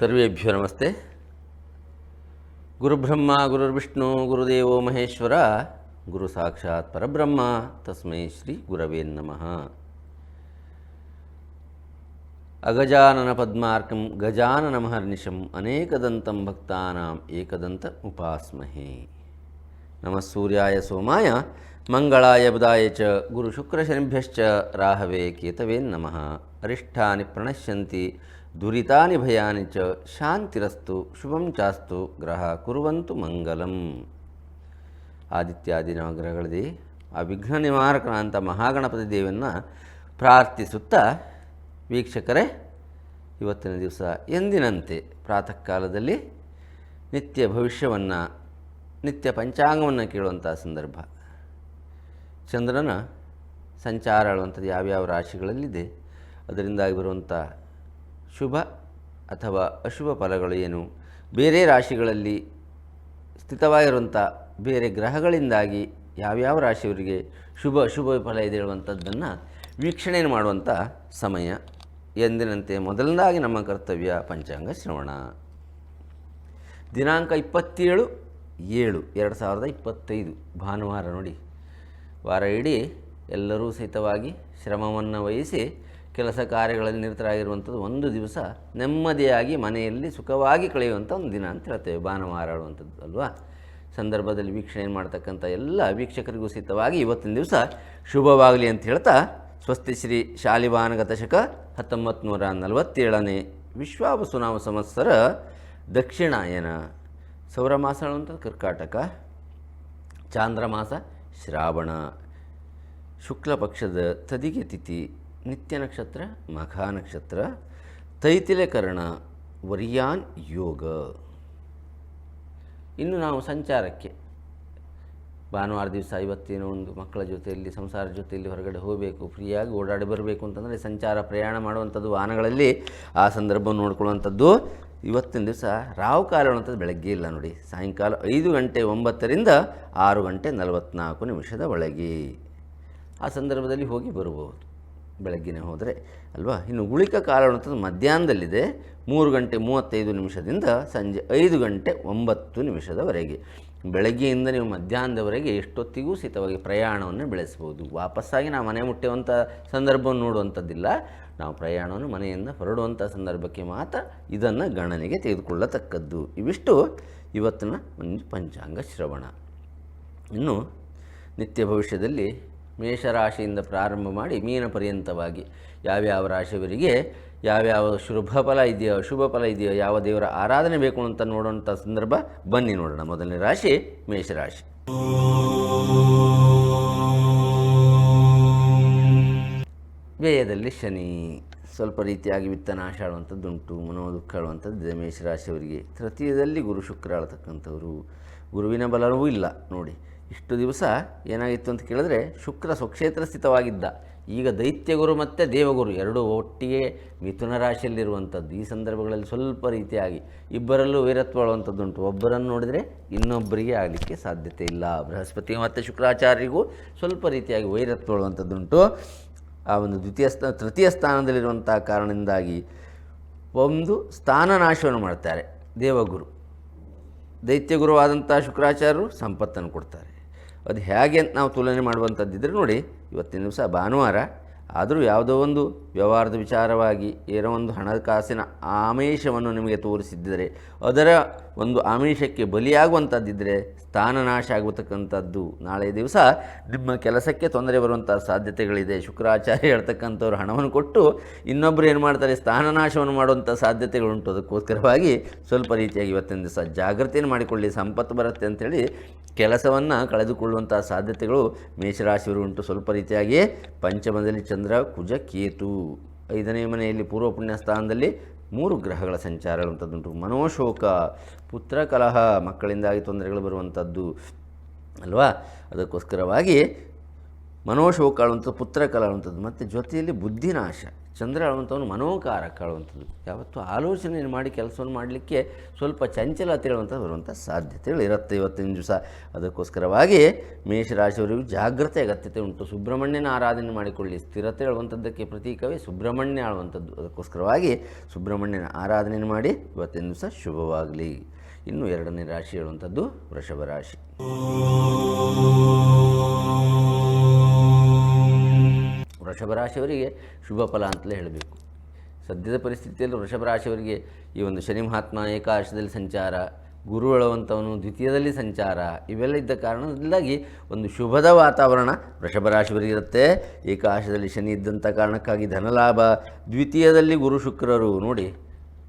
సర్వేభ్యో నమస్తే. గురుబ్రహ్మ గురుర్విష్ణు గురుదేవో మహేశ్వర గురు సాక్షాత్ పరబ్రహ్మ తస్మై శ్రీ గురవే నమ. అగజానన పద్మార్కం గజానన మహర్నిషం అనేకదంతం భక్తానాం ఏకదంత ఉపాస్మహే. నమ సూర్యాయ సోమాయ ಮಂಗಳಾಯ ಬುಧಾಯ ಚ, ಗುರು ಶುಕ್ರಶನಿಭ್ಯಶ್ಚ ರಾಹವೇ ಕೇತವೇ ನಮಃ. ಅರಿಷ್ಠಾನಿ ಪ್ರಣಶ್ಯಂತಿ, ದುರಿತಾನಿ ಭಯಾನಿ ಚ, ಶಾಂತಿರಸ್ತು, ಶುಭಂ ಚಾಸ್ತು, ಗ್ರಹ ಕುರುವಂತು ಮಂಗಲಂ. ಆದಿತ್ಯಾದಿ ನವಗ್ರಹಗಳಲ್ಲಿ ಆ ವಿಘ್ನ ನಿವಾರಕನಂತ ಮಹಾಗಣಪತಿ ದೇವಿಯನ್ನು ಪ್ರಾರ್ಥಿಸುತ್ತಾ ವೀಕ್ಷಕರೇ, ಇವತ್ತಿನ ದಿವಸ ಎಂದಿನಂತೆ ಪ್ರಾತಃ ಕಾಲದಲ್ಲಿ ನಿತ್ಯ ಭವಿಷ್ಯವನ್ನು, ನಿತ್ಯ ಪಂಚಾಂಗವನ್ನು ಕೇಳುವಂಥ ಸಂದರ್ಭ. ಚಂದ್ರನ ಸಂಚಾರ ಹೇಳುವಂಥದ್ದು ಯಾವ್ಯಾವ ರಾಶಿಗಳಲ್ಲಿದೆ, ಅದರಿಂದಾಗಿ ಬರುವಂಥ ಶುಭ ಅಥವಾ ಅಶುಭ ಫಲಗಳು ಏನು? ಬೇರೆ ರಾಶಿಗಳಲ್ಲಿ ಸ್ಥಿತವಾಗಿರುವಂಥ ಬೇರೆ ಗ್ರಹಗಳಿಂದಾಗಿ ಯಾವ್ಯಾವ ರಾಶಿಯವರಿಗೆ ಶುಭ ಅಶುಭ ಫಲ ಇದೆ ಹೇಳುವಂಥದ್ದನ್ನು ವೀಕ್ಷಣೆ ಮಾಡುವಂಥ ಸಮಯ ಎಂದಿನಂತೆ ಮೊದಲನೇದಾಗಿ ನಮ್ಮ ಕರ್ತವ್ಯ ಪಂಚಾಂಗ ಶ್ರವಣ. ದಿನಾಂಕ ಇಪ್ಪತ್ತೇಳು, ಏಳು, ಎರಡು ಸಾವಿರದ ಇಪ್ಪತ್ತೈದು. ಭಾನುವಾರ ನೋಡಿ. ವಾರ ಇಡೀ ಎಲ್ಲರೂ ಸಹಿತವಾಗಿ ಶ್ರಮವನ್ನು ವಹಿಸಿ ಕೆಲಸ ಕಾರ್ಯಗಳಲ್ಲಿ ನಿರತರಾಗಿರುವಂಥದ್ದು ಒಂದು ದಿವಸ ನೆಮ್ಮದಿಯಾಗಿ ಮನೆಯಲ್ಲಿ ಸುಖವಾಗಿ ಕಳೆಯುವಂಥ ಒಂದು ದಿನ ಅಂತ ಹೇಳ್ತೇವೆ, ಭಾನುವಾರ ಆಡುವಂಥದ್ದು ಅಲ್ವಾ? ಸಂದರ್ಭದಲ್ಲಿ ವೀಕ್ಷಣೆ ಮಾಡ್ತಕ್ಕಂಥ ಎಲ್ಲ ವೀಕ್ಷಕರಿಗೂ ಸಹಿತವಾಗಿ ಇವತ್ತಿನ ದಿವಸ ಶುಭವಾಗಲಿ ಅಂತ ಹೇಳ್ತಾ ಸ್ವಸ್ತಿ ಶ್ರೀ ಶಾಲಿವಾನಗತ ದಶಕ ಹತ್ತೊಂಬತ್ತು ನೂರ ನಲವತ್ತೇಳನೇ ವಿಶ್ವಾವಸುನಾಮ ಸಂವತ್ಸರ ದಕ್ಷಿಣಾಯನ ಸೌರಮಾಸ ಅಂತ ಕರ್ಕಾಟಕ, ಚಾಂದ್ರಮಾಸ. ಶ್ರಾವಣ, ಶುಕ್ಲ ಪಕ್ಷದ ತದಿಗೆ ತಿಥಿ, ನಿತ್ಯ ನಕ್ಷತ್ರ, ಮಖ ನಕ್ಷತ್ರ, ತೈತಿಲೇಕರಣ, ವರಿಯಾನ್ ಯೋಗ. ಇನ್ನು ನಾವು ಸಂಚಾರಕ್ಕೆ. ಭಾನುವಾರ ದಿವಸ ಇವತ್ತೇನೋ ಒಂದು ಮಕ್ಕಳ ಜೊತೆಯಲ್ಲಿ, ಸಂಸಾರ ಜೊತೆಯಲ್ಲಿ ಹೊರಗಡೆ ಹೋಗಬೇಕು, ಫ್ರೀಯಾಗಿ ಓಡಾಡಿ ಬರಬೇಕು ಅಂತಂದರೆ ಸಂಚಾರ ಪ್ರಯಾಣ ಮಾಡುವಂಥದ್ದು ವಾಹನಗಳಲ್ಲಿ ಆ ಸಂದರ್ಭ ನೋಡ್ಕೊಳ್ಳುವಂಥದ್ದು ಇವತ್ತಿನ ದಿವಸ ರಾವು ಕಾಲ ಅನ್ನೋಂಥದ್ದು ಬೆಳಗ್ಗೆ ಇಲ್ಲ ನೋಡಿ. ಸಾಯಂಕಾಲ ಐದು ಗಂಟೆ ಒಂಬತ್ತರಿಂದ ಆರು ಗಂಟೆ ನಲವತ್ತ್ನಾಲ್ಕು ನಿಮಿಷದ ಒಳಗೆ. ಆ ಸಂದರ್ಭದಲ್ಲಿ ಹೋಗಿ ಬರಬಹುದು. ಬೆಳಗ್ಗಿನ ಹೋದರೆ ಅಲ್ವಾ? ಇನ್ನು ಉಳಿಕ ಕಾಲ ಅನ್ನೋಂಥದ್ದು ಮಧ್ಯಾಹ್ನದಲ್ಲಿದೆ. ಮೂರು ಗಂಟೆ ಮೂವತ್ತೈದು ನಿಮಿಷದಿಂದ ಸಂಜೆ ಐದು ಗಂಟೆ ಒಂಬತ್ತು ನಿಮಿಷದವರೆಗೆ. ಬೆಳಗ್ಗೆಯಿಂದ ನೀವು ಮಧ್ಯಾಹ್ನದವರೆಗೆ ಎಷ್ಟೊತ್ತಿಗೂ ಸಿತವಾಗಿ ಪ್ರಯಾಣವನ್ನು ಬೆಳೆಸ್ಬೋದು ವಾಪಸ್ಸಾಗಿ ನಾವು ಮನೆ ಮುಟ್ಟುವಂಥ ಸಂದರ್ಭವನ್ನು ನೋಡುವಂಥದ್ದಿಲ್ಲ. ನಾವು ಪ್ರಯಾಣವನ್ನು ಮನೆಯಿಂದ ಹೊರಡುವಂಥ ಸಂದರ್ಭಕ್ಕೆ ಮಾತ್ರ ಇದನ್ನು ಗಣನೆಗೆ ತೆಗೆದುಕೊಳ್ಳತಕ್ಕದ್ದು. ಇವಿಷ್ಟು ಇವತ್ತಿನ ಒಂದು ಪಂಚಾಂಗ ಶ್ರವಣ. ಇನ್ನು ನಿತ್ಯ ಭವಿಷ್ಯದಲ್ಲಿ ಮೇಷರಾಶಿಯಿಂದ ಪ್ರಾರಂಭ ಮಾಡಿ ಮೀನ ಪರ್ಯಂತವಾಗಿ ಯಾವ್ಯಾವ ರಾಶಿಯವರಿಗೆ ಯಾವ್ಯಾವ ಶುಭ ಫಲ ಇದೆಯೋ ಶುಭ ಫಲ ಇದೆಯೋ, ಯಾವ ದೇವರ ಆರಾಧನೆ ಬೇಕು ಅಂತ ನೋಡುವಂಥ ಸಂದರ್ಭ ಬನ್ನಿ ನೋಡೋಣ. ಮೊದಲನೇ ರಾಶಿ ಮೇಷರಾಶಿ. ವ್ಯಯದಲ್ಲಿ ಶನಿ. ಸ್ವಲ್ಪ ರೀತಿಯಾಗಿ ವಿತ್ತನಾಶ ಆಡುವಂಥದ್ದುಂಟು ಮನೋದುಃಖ ಆಡುವಂಥದ್ದು ಮೇಷ ರಾಶಿಯವರಿಗೆ. ತೃತೀಯದಲ್ಲಿ ಗುರು ಶುಕ್ರ ಆಳ್ತಕ್ಕಂಥವ್ರು. ಗುರುವಿನ ಬಲವೂ ಇಲ್ಲ, ನೋಡಿ. ಇಷ್ಟು ದಿವಸ ಏನಾಗಿತ್ತು ಅಂತ ಕೇಳಿದ್ರೆ, ಶುಕ್ರ ಸ್ವಕ್ಷೇತ್ರ ಸ್ಥಿತವಾಗಿದ್ದ. ಈಗ ದೈತ್ಯಗುರು ಮತ್ತು ದೇವಗುರು ಎರಡೂ ಒಟ್ಟಿಗೆ ಮಿಥುನ ರಾಶಿಯಲ್ಲಿರುವಂಥದ್ದು. ಈ ಸಂದರ್ಭಗಳಲ್ಲಿ ಸ್ವಲ್ಪ ರೀತಿಯಾಗಿ ಇಬ್ಬರಲ್ಲೂ ವೀರತ್ವ ಆಳುವಂಥದ್ದುಂಟು. ಒಬ್ಬರನ್ನು ನೋಡಿದರೆ ಇನ್ನೊಬ್ಬರಿಗೆ ಆಗಲಿಕ್ಕೆ ಸಾಧ್ಯತೆ ಇಲ್ಲ. ಬೃಹಸ್ಪತಿ ಮತ್ತು ಶುಕ್ರಾಚಾರ್ಯರಿಗೂ ಸ್ವಲ್ಪ ರೀತಿಯಾಗಿ ವೈರತ್ವ ಆಳುವಂಥದ್ದುಂಟು. ಆ ಒಂದು ದ್ವಿತೀಯ ಸ್ಥಾನ ತೃತೀಯ ಸ್ಥಾನದಲ್ಲಿರುವಂಥ ಕಾರಣದಿಂದಾಗಿ ಒಂದು ಸ್ಥಾನ ನಾಶವನ್ನು ಮಾಡ್ತಾರೆ ದೇವಗುರು. ದೈತ್ಯಗುರುವಾದಂಥ ಶುಕ್ರಾಚಾರ್ಯರು ಸಂಪತ್ತನ್ನು ಕೊಡ್ತಾರೆ. ಅದು ಹೇಗೆ ಅಂತ ನಾವು ತುಲನೆ ಮಾಡುವಂಥದ್ದಿದ್ರೆ ನೋಡಿ, ಇವತ್ತಿನ ದಿವಸ ಭಾನುವಾರ, ಆದರೂ ಯಾವುದೋ ಒಂದು ವ್ಯವಹಾರದ ವಿಚಾರವಾಗಿ ಏನೋ ಒಂದು ಹಣಕಾಸಿನ ಆಮಿಷವನ್ನು ನಿಮಗೆ ತೋರಿಸಿದ್ದರೆ, ಅದರ ಒಂದು ಆಮಿಷಕ್ಕೆ ಬಲಿಯಾಗುವಂಥದ್ದಿದ್ದರೆ ಸ್ಥಾನನಾಶ ಆಗತಕ್ಕಂಥದ್ದು ನಾಳೆ ದಿವಸ ನಿಮ್ಮ ಕೆಲಸಕ್ಕೆ ತೊಂದರೆ ಬರುವಂಥ ಸಾಧ್ಯತೆಗಳಿದೆ. ಶುಕ್ರಾಚಾರ್ಯ ಹೇಳ್ತಕ್ಕಂಥವ್ರು ಹಣವನ್ನು ಕೊಟ್ಟು ಇನ್ನೊಬ್ಬರು ಏನು ಮಾಡ್ತಾರೆ? ಸ್ಥಾನನಾಶವನ್ನು ಮಾಡುವಂಥ ಸಾಧ್ಯತೆಗಳುಂಟು. ಅದಕ್ಕೋಸ್ಕರವಾಗಿ ಸ್ವಲ್ಪ ರೀತಿಯಾಗಿ ಇವತ್ತಿನ ದಿವಸ ಜಾಗೃತಿಯನ್ನು ಮಾಡಿಕೊಳ್ಳಿ. ಸಂಪತ್ತು ಬರುತ್ತೆ ಅಂಥೇಳಿ ಕೆಲಸವನ್ನು ಕಳೆದುಕೊಳ್ಳುವಂಥ ಸಾಧ್ಯತೆಗಳು ಮೇಷರಾಶಿಯವರು ಉಂಟು ಸ್ವಲ್ಪ ರೀತಿಯಾಗಿಯೇ ಪಂಚಮದಲ್ಲಿ ಚಂದ್ರ, ಕುಜ, ಕೇತು. ಐದನೇ ಮನೆಯಲ್ಲಿ ಪೂರ್ವ ಪುಣ್ಯ ಸ್ಥಾನದಲ್ಲಿ ಮೂರು ಗ್ರಹಗಳ ಸಂಚಾರ ಇರುವಂಥದ್ದುಂಟು. ಮನೋಶೋಕ, ಪುತ್ರ ಕಲಹ, ಮಕ್ಕಳಿಂದಾಗಿ ತೊಂದರೆಗಳು ಬರುವಂಥದ್ದು ಅಲ್ವಾ? ಅದಕ್ಕೋಸ್ಕರವಾಗಿ ಮನೋಶೋಕ ಆಳುವಂಥದ್ದು ಪುತ್ರ ಕಲಹ ಮತ್ತು ಜೊತೆಯಲ್ಲಿ ಬುದ್ಧಿನಾಶ. ಚಂದ್ರ ಹೇಳುವಂಥವನು ಮನೋಕಾರಕ ಆಳುವಂಥದ್ದು ಯಾವತ್ತೂ ಆಲೋಚನೆ ಮಾಡಿ ಕೆಲಸವನ್ನು ಮಾಡಲಿಕ್ಕೆ ಸ್ವಲ್ಪ ಚಂಚಲತೆ ಹೇಳುವಂಥದ್ದು ಬರುವಂಥ ಸಾಧ್ಯತೆಗಳು ಇರುತ್ತೆ ಇವತ್ತಿನ ದಿವಸ. ಅದಕ್ಕೋಸ್ಕರವಾಗಿ ಮೇಷರಾಶಿಯವರಿಗೂ ಜಾಗ್ರತೆ ಅಗತ್ಯತೆ ಉಂಟು. ಸುಬ್ರಹ್ಮಣ್ಯನ ಆರಾಧನೆ ಮಾಡಿಕೊಳ್ಳಿ. ಸ್ಥಿರತೆ ಹೇಳುವಂಥದ್ದಕ್ಕೆ ಪ್ರತೀಕವೇ ಸುಬ್ರಹ್ಮಣ್ಯ ಆಳುವಂಥದ್ದು ಅದಕ್ಕೋಸ್ಕರವಾಗಿ ಸುಬ್ರಹ್ಮಣ್ಯನ ಆರಾಧನೆ ಮಾಡಿ ಇವತ್ತಿನ ದಿವಸ ಶುಭವಾಗಲಿ. ಇನ್ನು ಎರಡನೇ ರಾಶಿ ಹೇಳುವಂಥದ್ದು ವೃಷಭ ರಾಶಿ. ವೃಷಭ ರಾಶಿಯವರಿಗೆ ಶುಭ ಫಲ ಅಂತಲೇ ಹೇಳಬೇಕು. ಸದ್ಯದ ಪರಿಸ್ಥಿತಿಯಲ್ಲಿ ವೃಷಭ ರಾಶಿಯವರಿಗೆ ಈ ಒಂದು ಶನಿ ಮಹಾತ್ಮ, ಏಕಾದಶದಲ್ಲಿ ಸಂಚಾರ, ಗುರು ದ್ವಿತೀಯದಲ್ಲಿ ಸಂಚಾರ, ಇವೆಲ್ಲ ಇದ್ದ ಕಾರಣದಿಂದಾಗಿ ಒಂದು ಶುಭದ ವಾತಾವರಣ ವೃಷಭ ರಾಶಿಯವರಿಗಿರುತ್ತೆ ಏಕಾದಶದಲ್ಲಿ ಶನಿ ಇದ್ದಂಥ ಕಾರಣಕ್ಕಾಗಿ ಧನಲಾಭ. ದ್ವಿತೀಯದಲ್ಲಿ ಗುರು ಶುಕ್ರರು ನೋಡಿ,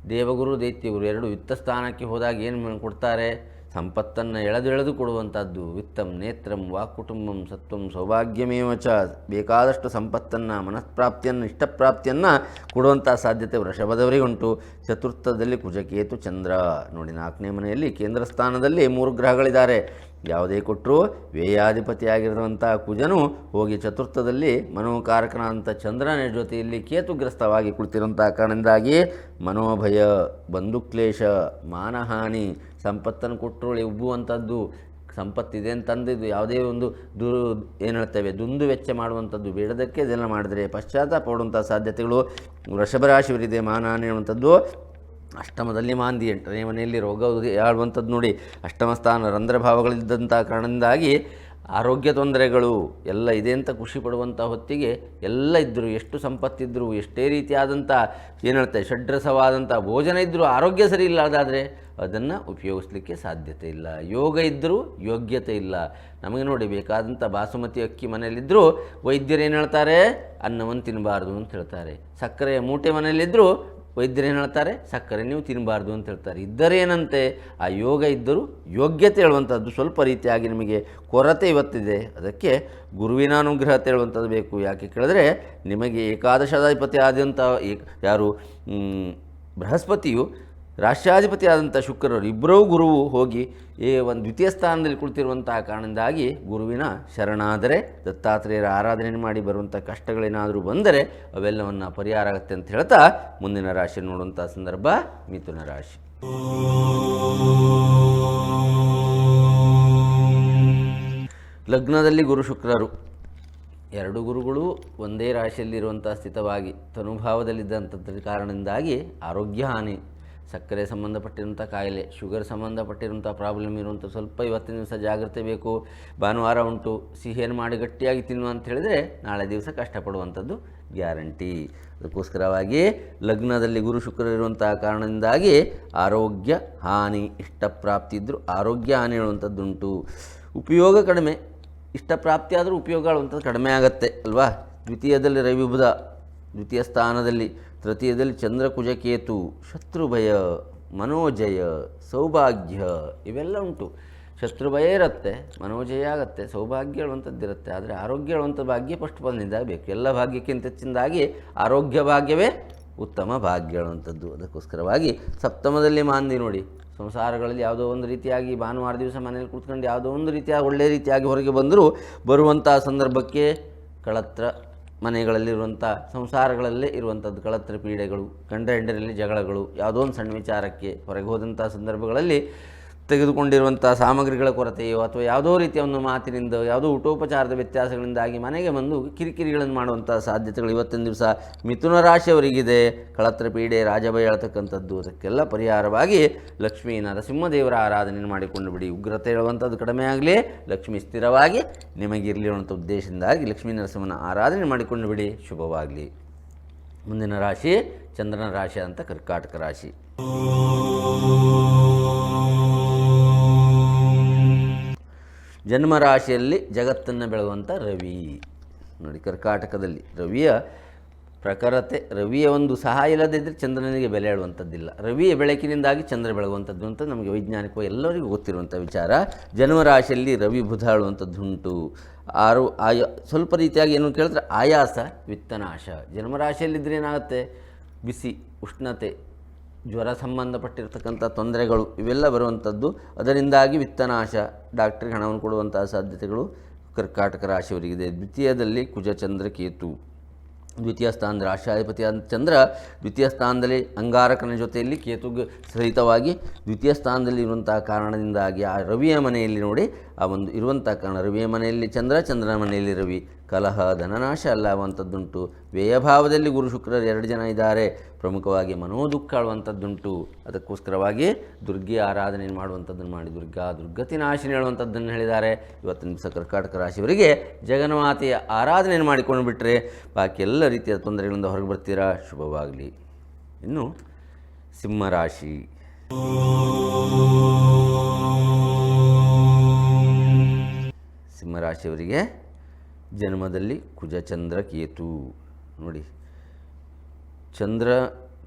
ದೇವಗುರು, ದೈತ್ಯಗುರು ಎರಡು ವಿತ್ತ ಸ್ಥಾನಕ್ಕೆ ಹೋದಾಗ ಏನು ಕೊಡ್ತಾರೆ? ಸಂಪತ್ತನ್ನು ಎಳೆದೆಳೆದು ಕೊಡುವಂಥದ್ದು ವಿತ್ತಂ, ನೇತ್ರಂ ವಾಕ್ಕುಟುಂಬಂ ಸತ್ವಂ, ಸೌಭಾಗ್ಯಮೇವ ಚ. ಬೇಕಾದಷ್ಟು ಸಂಪತ್ತನ್ನು, ಮನಃಪ್ರಾಪ್ತಿಯನ್ನು, ಇಷ್ಟಪ್ರಾಪ್ತಿಯನ್ನು ಕೊಡುವಂಥ ಸಾಧ್ಯತೆ ವೃಷಭದವರಿಗೆ ಉಂಟು ಚತುರ್ಥದಲ್ಲಿ ಕುಜಕೇತು ಚಂದ್ರ. ನೋಡಿ ನಾಲ್ಕನೇ ಮನೆಯಲ್ಲಿ ಕೇಂದ್ರ ಸ್ಥಾನದಲ್ಲಿ ಮೂರು ಗ್ರಹಗಳಿದ್ದಾರೆ. ಯಾವುದೇ ಕೊಟ್ಟರೂ ವ್ಯಯಾಧಿಪತಿಯಾಗಿರುವಂಥ ಕುಜನು ಹೋಗಿ ಚತುರ್ಥದಲ್ಲಿ ಮನೋಕಾರಕನಾದಂಥ ಚಂದ್ರನ ಜೊತೆಯಲ್ಲಿ ಕೇತುಗ್ರಸ್ತವಾಗಿ ಕುಳಿತಿರುವಂಥ ಕಾರಣದಿಂದಾಗಿ ಮನೋಭಯ, ಬಂಧುಕ್ಲೇಶ, ಮಾನಹಾನಿ, ಸಂಪತ್ತನ್ನು ಕೊಟ್ಟರು ಉಬ್ಬುವಂಥದ್ದು, ಸಂಪತ್ತಿದೆ ಅಂತಂದಿದ್ದು ಯಾವುದೇ ಒಂದು ದುರು ಏನು ಹೇಳ್ತೇವೆ, ದುಂದು ವೆಚ್ಚ ಮಾಡುವಂಥದ್ದು ಬೇಡದಕ್ಕೆ ಇದೆಲ್ಲ ಮಾಡಿದರೆ ಪಶ್ಚಾತ್ತಾಪ ಪಡುವಂಥ ಸಾಧ್ಯತೆಗಳು. ವೃಷಭ ಮಾನ ಅನ್ನುವಂಥದ್ದು. ಅಷ್ಟಮದಲ್ಲಿ ಮಾಂದಿ ಎಂಟನೇ ಮನೆಯಲ್ಲಿ ರೋಗ ಆಡುವಂಥದ್ದು ನೋಡಿ ಅಷ್ಟಮ ಸ್ಥಾನ ರಂಧ್ರಭಾವಗಳಿದ್ದಂಥ ಕಾರಣದಿಂದಾಗಿ ಆರೋಗ್ಯ ತೊಂದರೆಗಳು ಎಲ್ಲ ಇದೆ ಅಂತ ಖುಷಿ ಪಡುವಂಥ ಹೊತ್ತಿಗೆ ಎಲ್ಲ ಇದ್ದರು. ಎಷ್ಟು ಸಂಪತ್ತಿದ್ದರು, ಎಷ್ಟೇ ರೀತಿಯಾದಂಥ ಏನು ಹೇಳ್ತಾರೆ, ಷಡ್ರಸವಾದಂಥ ಭೋಜನ ಇದ್ದರೂ ಆರೋಗ್ಯ ಸರಿ ಇಲ್ಲದಾದರೆ ಅದನ್ನು ಉಪಯೋಗಿಸ್ಲಿಕ್ಕೆ ಸಾಧ್ಯತೆ ಇಲ್ಲ. ಯೋಗ ಇದ್ದರೂ ಯೋಗ್ಯತೆ ಇಲ್ಲ. ನಮಗೆ ನೋಡಿ ಬೇಕಾದಂಥ ಬಾಸುಮತಿ ಅಕ್ಕಿ ಮನೆಯಲ್ಲಿದ್ದರೂ ವೈದ್ಯರು ಏನು ಹೇಳ್ತಾರೆ, ಅನ್ನವನ್ನು ತಿನ್ನಬಾರ್ದು ಅಂತ ಹೇಳ್ತಾರೆ. ಸಕ್ಕರೆಯ ಮೂಟೆ ಮನೆಯಲ್ಲಿದ್ದರೂ ವೈದ್ಯರು ಏನು ಹೇಳ್ತಾರೆ? ಸಕ್ಕರೆ ನೀವು ತಿನ್ನಬಾರ್ದು ಅಂತ ಹೇಳ್ತಾರೆ. ಇದ್ದರೇನಂತೆ? ಆ ಯೋಗ ಇದ್ದರೂ ಯೋಗ್ಯತೆ ಹೇಳುವಂಥದ್ದು ಸ್ವಲ್ಪ ರೀತಿಯಾಗಿ ನಿಮಗೆ ಕೊರತೆ ಇವತ್ತಿದೆ. ಅದಕ್ಕೆ ಗುರುವಿನ ಅನುಗ್ರಹ ಹೇಳುವಂಥದ್ದು ಬೇಕು. ಯಾಕೆ ಕೇಳಿದ್ರೆ ನಿಮಗೆ ಏಕಾದಶಾಧಿಪತಿ ಆದಂಥ ಏಕ್ ಯಾರು? ಬೃಹಸ್ಪತಿಯು ರಾಷ್ಟ್ರಾಧಿಪತಿ ಆದಂಥ ಶುಕ್ರರು ಇಬ್ಬರೂ ಗುರುವು ಹೋಗಿ ಈ ಒಂದು ದ್ವಿತೀಯ ಸ್ಥಾನದಲ್ಲಿ ಕುಳಿತಿರುವಂತಹ ಕಾರಣದಿಂದಾಗಿ ಗುರುವಿನ ಶರಣಾದರೆ, ದತ್ತಾತ್ರೇಯರ ಆರಾಧನೆ ಮಾಡಿ ಬರುವಂಥ ಕಷ್ಟಗಳೇನಾದರೂ ಬಂದರೆ ಅವೆಲ್ಲವನ್ನು ಪರಿಹಾರ ಆಗುತ್ತೆ ಅಂತ ಹೇಳ್ತಾ ಮುಂದಿನ ರಾಶಿ ನೋಡುವಂಥ ಸಂದರ್ಭ ಮಿಥುನ ರಾಶಿ. ಲಗ್ನದಲ್ಲಿ ಗುರು ಶುಕ್ರರು. ಎರಡು ಗುರುಗಳು ಒಂದೇ ರಾಶಿಯಲ್ಲಿರುವಂಥ ಸ್ಥಿತವಾಗಿ ತನುಭಾವದಲ್ಲಿದ್ದಂಥ ಕಾರಣದಿಂದಾಗಿ ಆರೋಗ್ಯ ಹಾನಿ ಸಕ್ಕರೆ ಸಂಬಂಧಪಟ್ಟಿರುವಂಥ ಕಾಯಿಲೆ ಶುಗರ್ ಸಂಬಂಧಪಟ್ಟಿರುವಂಥ ಪ್ರಾಬ್ಲಮ್ ಇರುವಂಥ ಸ್ವಲ್ಪ ಇವತ್ತಿನ ದಿವಸ ಜಾಗ್ರತೆ ಬೇಕು, ಭಾನುವಾರ ಉಂಟು, ಸಿಹಿಯನ್ನು ಮಾಡಿ ಗಟ್ಟಿಯಾಗಿ ತಿನ್ನು ಅಂತ ಹೇಳಿದರೆ ನಾಳೆ ದಿವಸ ಕಷ್ಟಪಡುವಂಥದ್ದು ಗ್ಯಾರಂಟಿ. ಅದಕ್ಕೋಸ್ಕರವಾಗಿ ಲಗ್ನದಲ್ಲಿ ಗುರು ಶುಕ್ರ ಇರುವಂತಹ ಕಾರಣದಿಂದಾಗಿ ಆರೋಗ್ಯ ಹಾನಿ, ಇಷ್ಟಪ್ರಾಪ್ತಿ ಇದ್ದರೂ ಆರೋಗ್ಯ ಹಾನಿ ಹೇಳುವಂಥದ್ದುಂಟು. ಉಪಯೋಗ ಕಡಿಮೆ, ಇಷ್ಟಪ್ರಾಪ್ತಿ ಆದರೂ ಉಪಯೋಗ ಹೇಳುವಂಥದ್ದು ಕಡಿಮೆ ಆಗುತ್ತೆ, ಅಲ್ವಾ? ದ್ವಿತೀಯದಲ್ಲಿ ರವಿಬುಧ, ದ್ವಿತೀಯ ಸ್ಥಾನದಲ್ಲಿ ತೃತೀಯದಲ್ಲಿ ಚಂದ್ರಕುಜಕೇತು ಕುಜ ಕೇತು ಶತ್ರುಭಯ, ಮನೋಜಯ, ಸೌಭಾಗ್ಯ ಇವೆಲ್ಲ ಉಂಟು. ಶತ್ರುಭಯ ಇರುತ್ತೆ, ಮನೋಜಯ ಆಗುತ್ತೆ, ಸೌಭಾಗ್ಯ ಹೇಳುವಂಥದ್ದು ಇರುತ್ತೆ. ಆದರೆ ಆರೋಗ್ಯ ಹೇಳುವಂಥ ಭಾಗ್ಯ ಫಸ್ಟ್ ಬಂದಿದ್ದ ಬೇಕು ಎಲ್ಲ ಭಾಗ್ಯಕ್ಕಿಂತ ಹೆಚ್ಚಿನದಾಗಿ ಆರೋಗ್ಯ ಭಾಗ್ಯವೇ ಉತ್ತಮ ಭಾಗ್ಯ ಹೇಳುವಂಥದ್ದು. ಅದಕ್ಕೋಸ್ಕರವಾಗಿ ಸಪ್ತಮದಲ್ಲಿ ಮಾಂದಿ ನೋಡಿ. ಸಂಸಾರಗಳಲ್ಲಿ ಯಾವುದೋ ಒಂದು ರೀತಿಯಾಗಿ ಭಾನುವಾರ ದಿವಸ ಮನೇಲಿ ಕೂತ್ಕೊಂಡು ಯಾವುದೋ ಒಂದು ರೀತಿಯಾಗಿ ಒಳ್ಳೆಯ ರೀತಿಯಾಗಿ ಹೊರಗೆ ಬಂದರೂ ಬರುವಂಥ ಸಂದರ್ಭಕ್ಕೆ ಕಳತ್ರ ಮನೆಗಳಲ್ಲಿರುವಂಥ ಸಂಸಾರಗಳಲ್ಲೇ ಇರುವಂಥದ್ದು ಕಳತ್ರ ಪೀಡೆಗಳು, ಗಂಡ ಹೆಂಡರಲ್ಲಿ ಜಗಳಗಳು, ಯಾವುದೋ ಒಂದು ಸಣ್ಣ ವಿಚಾರಕ್ಕೆ ಹೊರಗೆ ಹೋದಂಥ ಸಂದರ್ಭಗಳಲ್ಲಿ ತೆಗೆದುಕೊಂಡಿರುವಂಥ ಸಾಮಗ್ರಿಗಳ ಕೊರತೆಯೋ ಅಥವಾ ಯಾವುದೋ ರೀತಿಯ ಒಂದು ಮಾತಿನಿಂದ, ಯಾವುದೋ ಊಟೋಪಚಾರದ ವ್ಯತ್ಯಾಸಗಳಿಂದಾಗಿ ಮನೆಗೆ ಬಂದು ಕಿರಿಕಿರಿಗಳನ್ನು ಮಾಡುವಂಥ ಸಾಧ್ಯತೆಗಳು ಇವತ್ತಿನ ದಿವಸ ಮಿಥುನ ರಾಶಿಯವರಿಗಿದೆ. ಕಳತ್ರ ಪೀಡೆ ರಾಜಭಯ ಹೇಳ್ತಕ್ಕಂಥದ್ದು. ಅದಕ್ಕೆಲ್ಲ ಪರಿಹಾರವಾಗಿ ಲಕ್ಷ್ಮೀ ನರಸಿಂಹದೇವರ ಆರಾಧನೆ ಮಾಡಿಕೊಂಡು ಬಿಡಿ. ಉಗ್ರತೆ ಹೇಳುವಂಥದ್ದು ಕಡಿಮೆ ಆಗಲಿ, ಲಕ್ಷ್ಮಿ ಸ್ಥಿರವಾಗಿ ನಿಮಗಿರಲಿ ಅನ್ನೋಂಥ ಉದ್ದೇಶದಿಂದಾಗಿ ಲಕ್ಷ್ಮೀ ನರಸಿಂಹನ ಆರಾಧನೆ ಮಾಡಿಕೊಂಡು ಬಿಡಿ. ಶುಭವಾಗಲಿ. ಮುಂದಿನ ರಾಶಿ ಚಂದ್ರನ ರಾಶಿ ಅಂತ ಕರ್ಕಾಟಕ ರಾಶಿ. ಜನ್ಮ ರಾಶಿಯಲ್ಲಿ ಜಗತ್ತನ್ನು ಬೆಳಗುವಂಥ ರವಿ. ನೋಡಿ, ಕರ್ಕಾಟಕದಲ್ಲಿ ರವಿಯ ಪ್ರಖರತೆ, ರವಿಯ ಒಂದು ಸಹಾಯ ಇಲ್ಲದಿದ್ದರೆ ಚಂದ್ರನಿಗೆ ಬೆಲೆ ಹೇಳುವಂಥದ್ದಿಲ್ಲ ರವಿಯ ಬೆಳಕಿನಿಂದಾಗಿ ಚಂದ್ರ ಬೆಳಗುವಂಥದ್ದು ಅಂತ ನಮಗೆ ವೈಜ್ಞಾನಿಕವಾಗಿ ಎಲ್ಲರಿಗೂ ಗೊತ್ತಿರುವಂಥ ವಿಚಾರ. ಜನ್ಮರಾಶಿಯಲ್ಲಿ ರವಿ ಬುಧ ಹೇಳುವಂಥದ್ದುಂಟು ಆರು, ಆಯ, ಸ್ವಲ್ಪ ರೀತಿಯಾಗಿ ಏನು ಕೇಳಿದ್ರೆ ಆಯಾಸ, ವಿತ್ತನಾಶ. ಜನ್ಮರಾಶಿಯಲ್ಲಿದ್ದರೆ ಏನಾಗುತ್ತೆ? ಬಿಸಿ, ಉಷ್ಣತೆ ಜ್ವರ ಸಂಬಂಧಪಟ್ಟಿರ್ತಕ್ಕಂಥ ತೊಂದರೆಗಳು ಇವೆಲ್ಲ ಬರುವಂಥದ್ದು. ಅದರಿಂದಾಗಿ ವಿತ್ತನಾಶ ಡಾಕ್ಟ್ರಿಗೆ ಹಣವನ್ನು ಕೊಡುವಂತಹ ಸಾಧ್ಯತೆಗಳು ಕರ್ಕಾಟಕ ರಾಶಿಯವರಿಗಿದೆ. ದ್ವಿತೀಯದಲ್ಲಿ ಕುಜ ಚಂದ್ರ ಕೇತು. ದ್ವಿತೀಯ ಸ್ಥಾನದ ರಾಷ್ಟ್ರಾಧಿಪತಿ ಆದ ಚಂದ್ರ ದ್ವಿತೀಯ ಸ್ಥಾನದಲ್ಲಿ ಅಂಗಾರಕನ ಜೊತೆಯಲ್ಲಿ ಕೇತುಗೆ ಸಹಿತವಾಗಿ ದ್ವಿತೀಯ ಸ್ಥಾನದಲ್ಲಿ ಇರುವಂತಹ ಕಾರಣದಿಂದಾಗಿ ಆ ರವಿಯ ಮನೆಯಲ್ಲಿ ನೋಡಿ ಆ ಒಂದು ಇರುವಂಥ ಕಾರಣ. ರವಿಯ ಮನೆಯಲ್ಲಿ ಚಂದ್ರ, ಚಂದ್ರನ ಮನೆಯಲ್ಲಿ ರವಿ. ಕಲಹ, ಧನನಾಶ ಅಲ್ಲವಂಥದ್ದುಂಟು. ವ್ಯಯಭಾವದಲ್ಲಿ ಗುರು ಶುಕ್ರರು ಎರಡು ಜನ ಇದ್ದಾರೆ. ಪ್ರಮುಖವಾಗಿ ಮನೋದುಃಖ ಆಳುವಂಥದ್ದುಂಟು ಅದಕ್ಕೋಸ್ಕರವಾಗಿ ದುರ್ಗೆ ಆರಾಧನೆ ಮಾಡುವಂಥದ್ದನ್ನು ಮಾಡಿ ದುರ್ಗಾ ದುರ್ಗತಿ ನಾಶಿನಿ ಹೇಳುವಂಥದ್ದನ್ನು ಹೇಳಿದ್ದಾರೆ. ಇವತ್ತಿನ ದಿವಸ ಕರ್ಕಾಟಕ ರಾಶಿಯವರಿಗೆ ಜಗನ್ಮಾತೆಯ ಆರಾಧನೆಯನ್ನು ಮಾಡಿಕೊಂಡು ಬಿಟ್ಟರೆ ಬಾಕಿ ಎಲ್ಲ ರೀತಿಯ ತೊಂದರೆಗಳಿಂದ ಹೊರಗೆ ಬರ್ತೀರಾ? ಶುಭವಾಗಲಿ. ಇನ್ನು ಸಿಂಹರಾಶಿ ಸಿಂಹರಾಶಿಯವರಿಗೆ ಜನ್ಮದಲ್ಲಿ ಕುಜ ಚಂದ್ರ ಕೇತು. ನೋಡಿ, ಚಂದ್ರ,